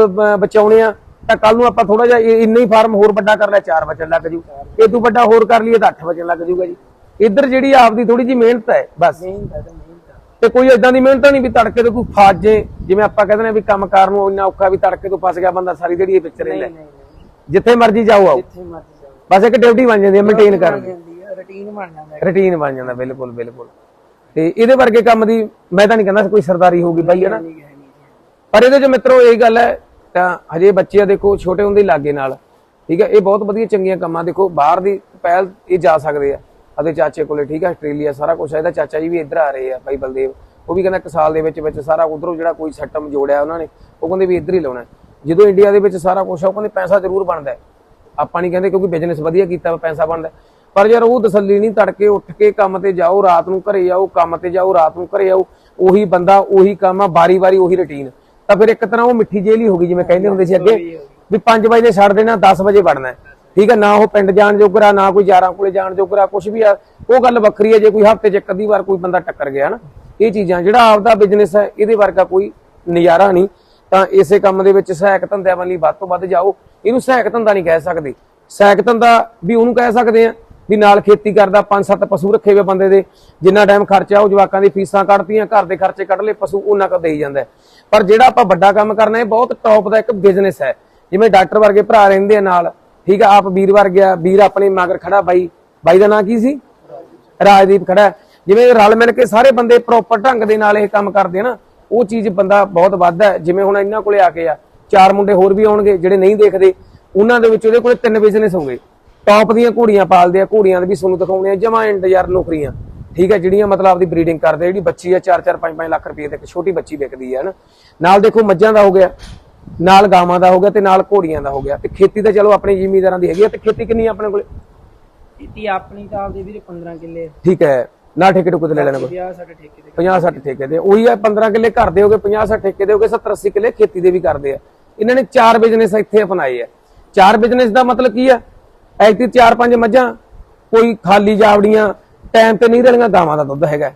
S1: ਬਚਾਉਣੇ ਆ ਤਾਂ ਕੱਲ ਨੂੰ ਆਪਾਂ ਥੋੜਾ ਜਿਹਾ ਇੰਨਾ ਹੀ ਫਾਰਮ ਹੋਰ ਵੱਡਾ ਕਰ ਲਿਆ 4 ਬਚਣ ਲੱਗ ਜੂ। ਇਹ ਤੋਂ ਵੱਡਾ ਹੋਰ ਕਰ ਲਈਏ ਤਾਂ 8 ਬਚਣ ਲੱਗ ਜੂਗਾ ਜੀ। ਇੱਧਰ ਜਿਹੜੀ ਆਪਦੀ ਥੋੜੀ ਜੀ ਮਿਹਨਤ ਹੈ ਬਸ।
S3: ਤੇ
S1: ਕੋਈ ਇਦਾਂ ਦੀ ਮਿਹਨਤ ਨਹੀਂ ਵੀ ਤੜਕੇ ਤੋਂ ਕੋਈ ਫਸ ਜੇ ਜਿਵੇਂ ਆਪਾਂ ਕਹਿੰਦੇ ਨੇ ਵੀ ਕੰਮ ਕਾਰ ਨੂੰ ਇੰਨਾ ਔਖਾ ਵੀ ਤੜਕੇ ਤੋਂ ਫਸ ਗਿਆ ਬੰਦਾ ਸਾਰੀ ਜਿਹੜੀ ਇਹ ਵਿੱਚ ਰਹਿੰਦਾ। ਜਿੱਥੇ ਮਰਜ਼ੀ ਜਾਓ ਆਓ।
S3: ਜਿੱਥੇ ਮਰਜ਼ੀ ਜਾਓ।
S1: ਬਸ ਇੱਕ ਡਿਊਟੀ ਬਣ ਜਾਂਦੀ ਹੈ ਮੇਨਟੇਨ ਕਰਨ ਦੀ।
S3: ਰੁਟੀਨ ਬਣ ਜਾਂਦਾ ਹੈ।
S1: ਰੁਟੀਨ ਬਣ ਜਾਂਦਾ ਬਿਲਕੁਲ ਬਿਲਕੁਲ। ਤੇ ਇਹਦੇ ਵਰਗੇ ਕੰਮ ਦੀ ਮੈਂ ਤਾਂ ਨਹੀਂ ਕਹਿੰਦਾ ਕੋਈ ਸਰਦਾਰੀ ਹੋਊਗੀ ਬਾਈ
S3: ਹੈ
S1: ਪਰ ਇਹਦੇ ਚ ਮਿੱਤਰੋ ਇਹ ਗੱਲ ਹੈ ਤਾਂ ਹਜੇ ਬੱਚੇ ਆ ਦੇਖੋ ਛੋਟੇ ਹੁੰਦੇ ਲਾਗੇ ਨਾਲ। ਠੀਕ ਹੈ ਇਹ ਬਹੁਤ ਵਧੀਆ ਚੰਗੀਆਂ ਕੰਮਾਂ ਦੇਖੋ ਬਾਹਰ ਦੀ ਪਹਿਲ ਇਹ ਜਾ ਸਕਦੇ ਆ। ਅਤੇ ਚਾਚੇ ਕੋਲੇ ਠੀਕ ਹੈ ਆਸਟ੍ਰੇਲੀਆ ਸਾਰਾ ਕੁਝ ਇਹਦਾ ਚਾਚਾ ਜੀ ਵੀ ਇੱਧਰ ਆ ਰਹੇ ਆ ਬਾਈ ਬਲਦੇਵ। ਉਹ ਵੀ ਕਹਿੰਦਾ ਇੱਕ ਸਾਲ ਦੇ ਵਿੱਚ ਵਿੱਚ ਸਾਰਾ ਉਧਰੋਂ ਜਿਹੜਾ ਕੋਈ ਸੈਟਮ ਜੋੜਿਆ ਉਹਨਾਂ ਨੇ ਉਹ ਕਹਿੰਦੇ ਵੀ ਇੱਧਰ ਹੀ ਲਾਉਣਾ। ਜਦੋਂ ਇੰਡੀਆ ਦੇ ਵਿੱਚ ਸਾਰਾ ਕੁਝ ਆ ਉਹ ਕਹਿੰਦੇ ਪੈਸਾ ਜ਼ਰੂਰ ਬਣਦਾ ਹੈ। ਆਪਾਂ ਨਹੀਂ ਕਹਿੰਦੇ ਕਿਉਂਕਿ ਬਿਜ਼ਨਸ ਵਧੀਆ ਕੀਤਾ ਪੈਸਾ ਬਣਦਾ। ਪਰ ਯਾਰ ਉਹ ਤਸੱਲੀ ਨਹੀਂ ਤੜਕੇ ਉੱਠ ਕੇ ਕੰਮ ਤੇ ਜਾਓ ਰਾਤ ਨੂੰ ਘਰੇ ਆਓ ਕੰਮ ਤੇ ਜਾਓ ਰਾਤ ਨੂੰ ਘਰੇ ਆਓ ਉਹੀ ਬੰਦਾ ਉਹੀ ਕੰਮ ਆ ਵਾਰੀ-ਵਾਰੀ ਉਹੀ ਰੁਟੀਨ ਤਾਂ ਫਿਰ ਇੱਕ ਤਰ੍ਹਾਂ ਉਹ ਮਿੱਠੀ ਜੇਲ੍ਹ ਹੀ ਹੋ ਗਈ ਜਿਵੇਂ ਕਹਿੰਦੇ ਹੁੰਦੇ ਸੀ ਅੱਗੇ ਵੀ 5 ਵਜੇ ਛੱਡ ਦੇਣਾ 10 ਵਜੇ ਵੜਨਾ। ਠੀਕ ਹੈ ਨਾ ਉਹ ਪਿੰਡ ਜਾਣ ਜੋਗਰਾ ਨਾ ਕੋਈ ਯਾਰਾਂ ਕੋਲੇ ਜਾਣ ਜੋਗਰਾ ਕੁਝ ਵੀ ਆ ਉਹ ਗੱਲ ਵੱਖਰੀ ਹੈ ਜੇ ਕੋਈ ਹਫ਼ਤੇ 'ਚ ਇੱਕ ਅੱਧੀ ਵਾਰ ਕੋਈ ਬੰਦਾ ਟੱਕਰ ਗਿਆ ਨਾ ਇਹ ਚੀਜ਼ਾਂ ਜਿਹੜਾ ਆਪਦਾ ਬਿਜ਼ਨਸ ਹੈ ਇਹਦੇ ਵਰਗਾ ਕੋਈ ਨਜ਼ਾਰਾ ਨਹੀਂ ਤਾਂ ਇਸੇ ਕੰਮ ਦੇ ਵਿੱਚ ਸਹਾਇਕ ਧੰਦਿਆਂ ਵੱਲ ਵੱਧ ਤੋਂ ਵੱਧ ਜਾਓ। ਇਹਨੂੰ ਸਹਾਇਕ ਧੰਦਾ ਨਹੀਂ ਕਹਿ ਸਕਦੇ। ਸਹਾਇਕ ਧੰਦਾ ਵੀ ਉਹਨੂੰ ਕਹਿ ਸਕਦੇ ਆ ਵੀ ਨਾਲ ਖੇਤੀ ਕਰਦਾ ਪੰਜ ਸੱਤ ਪਸ਼ੂ ਰੱਖੇ ਹੋਏ ਬੰਦੇ ਦੇ, ਜਿੰਨਾ ਟਾਈਮ ਖਰਚਾ ਉਹ ਜਵਾਕਾਂ ਦੀ ਫੀਸਾਂ ਕੱਢਤੀਆਂ, ਘਰ ਦੇ ਖਰਚੇ ਕੱਢ ਲਏ, ਪਸ਼ੂ ਉਹਨਾਂ ਕੋ ਦੇਈ ਜਾਂਦਾ ਪਰ ਜਿਹੜਾ ਆਪਾਂ ਵੱਡਾ ਕੰਮ ਕਰਨਾ, ਇਹ ਬਹੁਤ ਟੌਪ ਦਾ ਇੱਕ ਬਿਜ਼ਨਸ ਹੈ। ਜਿਵੇਂ ਡਾਕਟਰ ਵਰਗੇ ਭਰਾ ਰਹਿੰਦੇ ਆ ਨਾਲ, ਠੀਕ ਆ, ਆਪ ਵੀਰ ਵਰਗਿਆ ਵੀਰ ਆਪਣੇ ਮਗਰ ਖੜਾ ਬਾਈ ਬਾਈ ਦਾ ਨਾਂ ਕੀ ਸੀ? ਰਾਜਦੀਪ ਖੜਾ ਜਿਵੇਂ ਰਲ ਮਿਲ ਕੇ ਸਾਰੇ ਬੰਦੇ ਪ੍ਰੋਪਰ ਢੰਗ ਦੇ ਨਾਲ ਇਹ ਕੰਮ ਕਰਦੇ ਆ ਨਾ ਉਹ ਚੀਜ਼ ਬੰਦਾ ਬਹੁਤ ਵੱਧ ਹੈ। ਜਿਵੇਂ ਹੁਣ ਇਹਨਾਂ ਕੋਲੇ ਆ ਕੇ ਆ ਚਾਰ ਮੁੰਡੇ ਹੋਰ ਵੀ ਆਉਣਗੇ ਜਿਹੜੇ ਨਹੀਂ ਦੇਖਦੇ ਉਹਨਾਂ ਦੇ ਵਿੱਚ ਉਹਦੇ ਕੋਲੇ ਤਿੰਨ ਬਿਜ਼ਨਸ ਹੋਣਗੇ। ਟੌਪ ਦੀਆਂ ਘੋੜੀਆਂ ਪਾਲਦੇ ਆ ਘੋੜੀਆਂ ਦੇ ਵੀ ਤੁਹਾਨੂੰ ਦਿਖਾਉਣੇ ਆ ਜਮਾ ਇੰਤਜ਼ਾਰ ਨੌਕਰੀਆਂ। ਠੀਕ ਹੈ ਜਿਹੜੀਆਂ ਮਤਲਬ ਆਪਦੀ ਬਰੀਡਿੰਗ ਕਰਦੇ ਜਿਹੜੀ ਬੱਚੀ ਆ 4-4 5-5 ਲੱਖ ਰੁਪਏ ਦੇ ਇੱਕ ਛੋਟੀ ਬੱਚੀ ਵਿਕਦੀ ਹੈ ਨਾ ਨਾਲ ਦੇਖੋ ਮੱਝਾਂ ਦਾ ਹੋ ਗਿਆ ਨਾਲ ਗਾਵਾਂ ਦਾ ਹੋ ਗਿਆ ਤੇ ਨਾਲ ਘੋੜੀਆਂ ਦਾ ਹੋ ਗਿਆ। ਤੇ ਖੇਤੀ ਤਾਂ ਚਲੋ ਆਪਣੇ ਜ਼ਿਮੀਂਦਾਰਾਂ ਦੀ ਹੈਗੀ ਆ ਤੇ ਖੇਤੀ ਕਿੰਨੀ ਆਪਣੇ ਕੋਲੇ?
S3: ਕੀਤੀ ਆਪਣੀ ਤਾਂ ਆਪਦੇ ਵੀਰੇ 15 ਕਿੱਲੇ
S1: ਠੀਕ ਹੈ। ਨਾ ਠੇਕੇ ਟੁਕੇ ਤੇ ਲੈ ਲੈਣਾ ਕੋਈ।
S3: ਵਿਆਹ ਸਾਡੇ ਠੇਕੇ ਤੇ।
S1: 50 60 ਠੇਕੇ ਦੇ ਉਹੀ ਆ 15 ਕਿੱਲੇ ਘਰ ਦੇ ਹੋਗੇ 50 60 ਠੇਕੇ ਦੇ ਹੋਗੇ 70 80 ਕਿੱਲੇ ਖੇਤੀ ਦੇ ਵੀ ਕਰਦੇ ਆ। ਇਹਨਾਂ ਨੇ ਚਾਰ ਬਿਜ਼ਨਸ ਇੱਥੇ ਅਪਣਾਏ ਆ। ਚਾਰ ਬਿਜ਼ਨਸ ਦਾ ਮਤਲਬ ਕੀ ਆ? ਐਕਟੀ ਚਾਰ ਪੰਜ ਮੱਝਾਂ ਕੋਈ ਖਾਲੀ ਜਾਵੜੀਆਂ ਟਾਈਮ ਤੇ ਨਹੀਂ ਰਹਿਣੀਆਂ ਗਾਵਾਂ ਦਾ ਦੁੱਧ ਹੈਗਾ।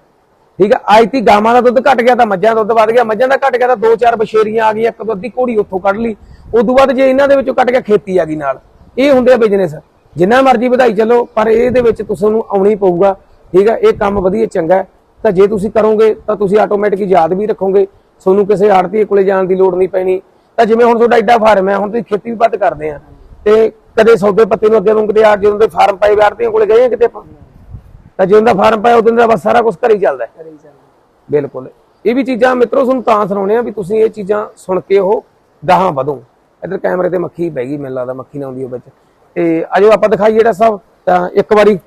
S1: ਠੀਕ ਆ? ਆਈਤੀ ਗਾਵਾਂ ਦਾ ਦੁੱਧ ਘਟ ਗਿਆ ਤਾਂ ਮੱਝਾਂ ਦਾ ਦੁੱਧ ਵੱਧ ਗਿਆ। ਮੱਝਾਂ ਦਾ ਘਟ ਗਿਆ ਤਾਂ ਦੋ ਚਾਰ ਬਸ਼ੇਰੀਆਂ ਆ ਗਈਆਂ ਇੱਕ ਦੋ ਅੱਧੀ ਘੋੜੀ ਉੱਥੋਂ ਕੱਢ ਲਈ। ਉਦੋਂ ਬਾਅਦ ਜੇ ਇਹਨਾਂ ਦੇ ਵਿੱਚੋਂ ਕੱਟ ਗਿਆ ਖੇਤੀ ਆ ਗਈ ਨਾਲ। ਇਹ ਹੁੰਦੇ ਆ ਬਿਜ਼ਨਸ ਜਿੰਨਾ ਮਰਜ਼ੀ ਵਧਾਈ ਚੱਲੋ ਪਰ ਇਹਦੇ ਵਿੱਚ ਤੁਸੀਂ ਨੂੰ ਆਉਣੀ ਪਊਗਾ। ਠੀਕ ਆ ਇਹ ਕੰਮ ਵਧੀਆ ਚੰਗਾ ਹੈ। ਤਾਂ ਜੇ ਤੁਸੀਂ ਕਰੋਗੇ ਤਾਂ ਤੁਸੀਂ ਆਟੋਮੈਟਿਕ ਯਾਦ ਵੀ ਰੱਖੋਗੇ। ਤੁਹਾਨੂੰ ਕਿਸੇ ਆੜਤੀ ਕੋਲੇ ਜਾਣ ਦੀ ਲੋੜ ਨਹੀਂ ਪੈਣੀ। ਤਾਂ ਜਿਵੇਂ ਹੁਣ ਤੁਹਾਡਾ ਐਡਾ ਫਾਰਮ ਹੈ ਹੁਣ ਤੁਸੀਂ ਖੇਤੀ ਵੀ ਵੱਧ ਕਰਦੇ ਆ। ਤੇ ਕਦੇ ਸੌਦੇ ਪੱਤੇ ਨੂੰ ਅੱਗੇ ਨੂੰ ਕਿਤੇ ਆ ਜਦੋਂ ਦੇ ਫਾਰਮ ਪਾਏ ਆੜਤੀਆਂ ਕੋਲੇ ਗਏ ਆ ਕਿਤੇ ਆਪਾਂ? ਤਾਂ ਜਦੋਂ ਦਾ ਫਾਰਮ ਪਾਇਆ ਉਦੋਂ ਦਾ ਬਸ ਸਾਰਾ ਕੁਝ ਘਰੇ ਹੀ ਚੱਲਦਾ ਹੈ। ਬਿਲਕੁਲ। ਇਹ ਵੀ ਚੀਜ਼ਾਂ ਮਿੱਤਰੋ ਤੁਹਾਨੂੰ ਤਾਂ ਸੁਣਾਉਣੇ ਆ ਵੀ ਤੁਸੀਂ ਇਹ ਚੀਜ਼ਾਂ ਸੁਣ ਕੇ ਉਹ ਗਾਹਾਂ ਵਧੋ। ਇਧਰ ਕੈਮਰੇ ਤੇ ਮੱਖੀ ਪੈ ਗਈ ਮੈਨੂੰ ਲੱਗਦਾ ਮੱਖੀ ਨਾ ਆਉਂਦੀ ਉਹ ਵਿੱਚ ਤੇ ਅਜੋ ਆਪਾਂ ਦਿਖਾਈਏ ਜਿਹੜਾ ਸਭ ਤਾਂ ਇੱਕ ਵਾਰੀ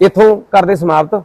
S1: ਇੱਥੋਂ ਕਰਦੇ ਸਮਾਪਤ।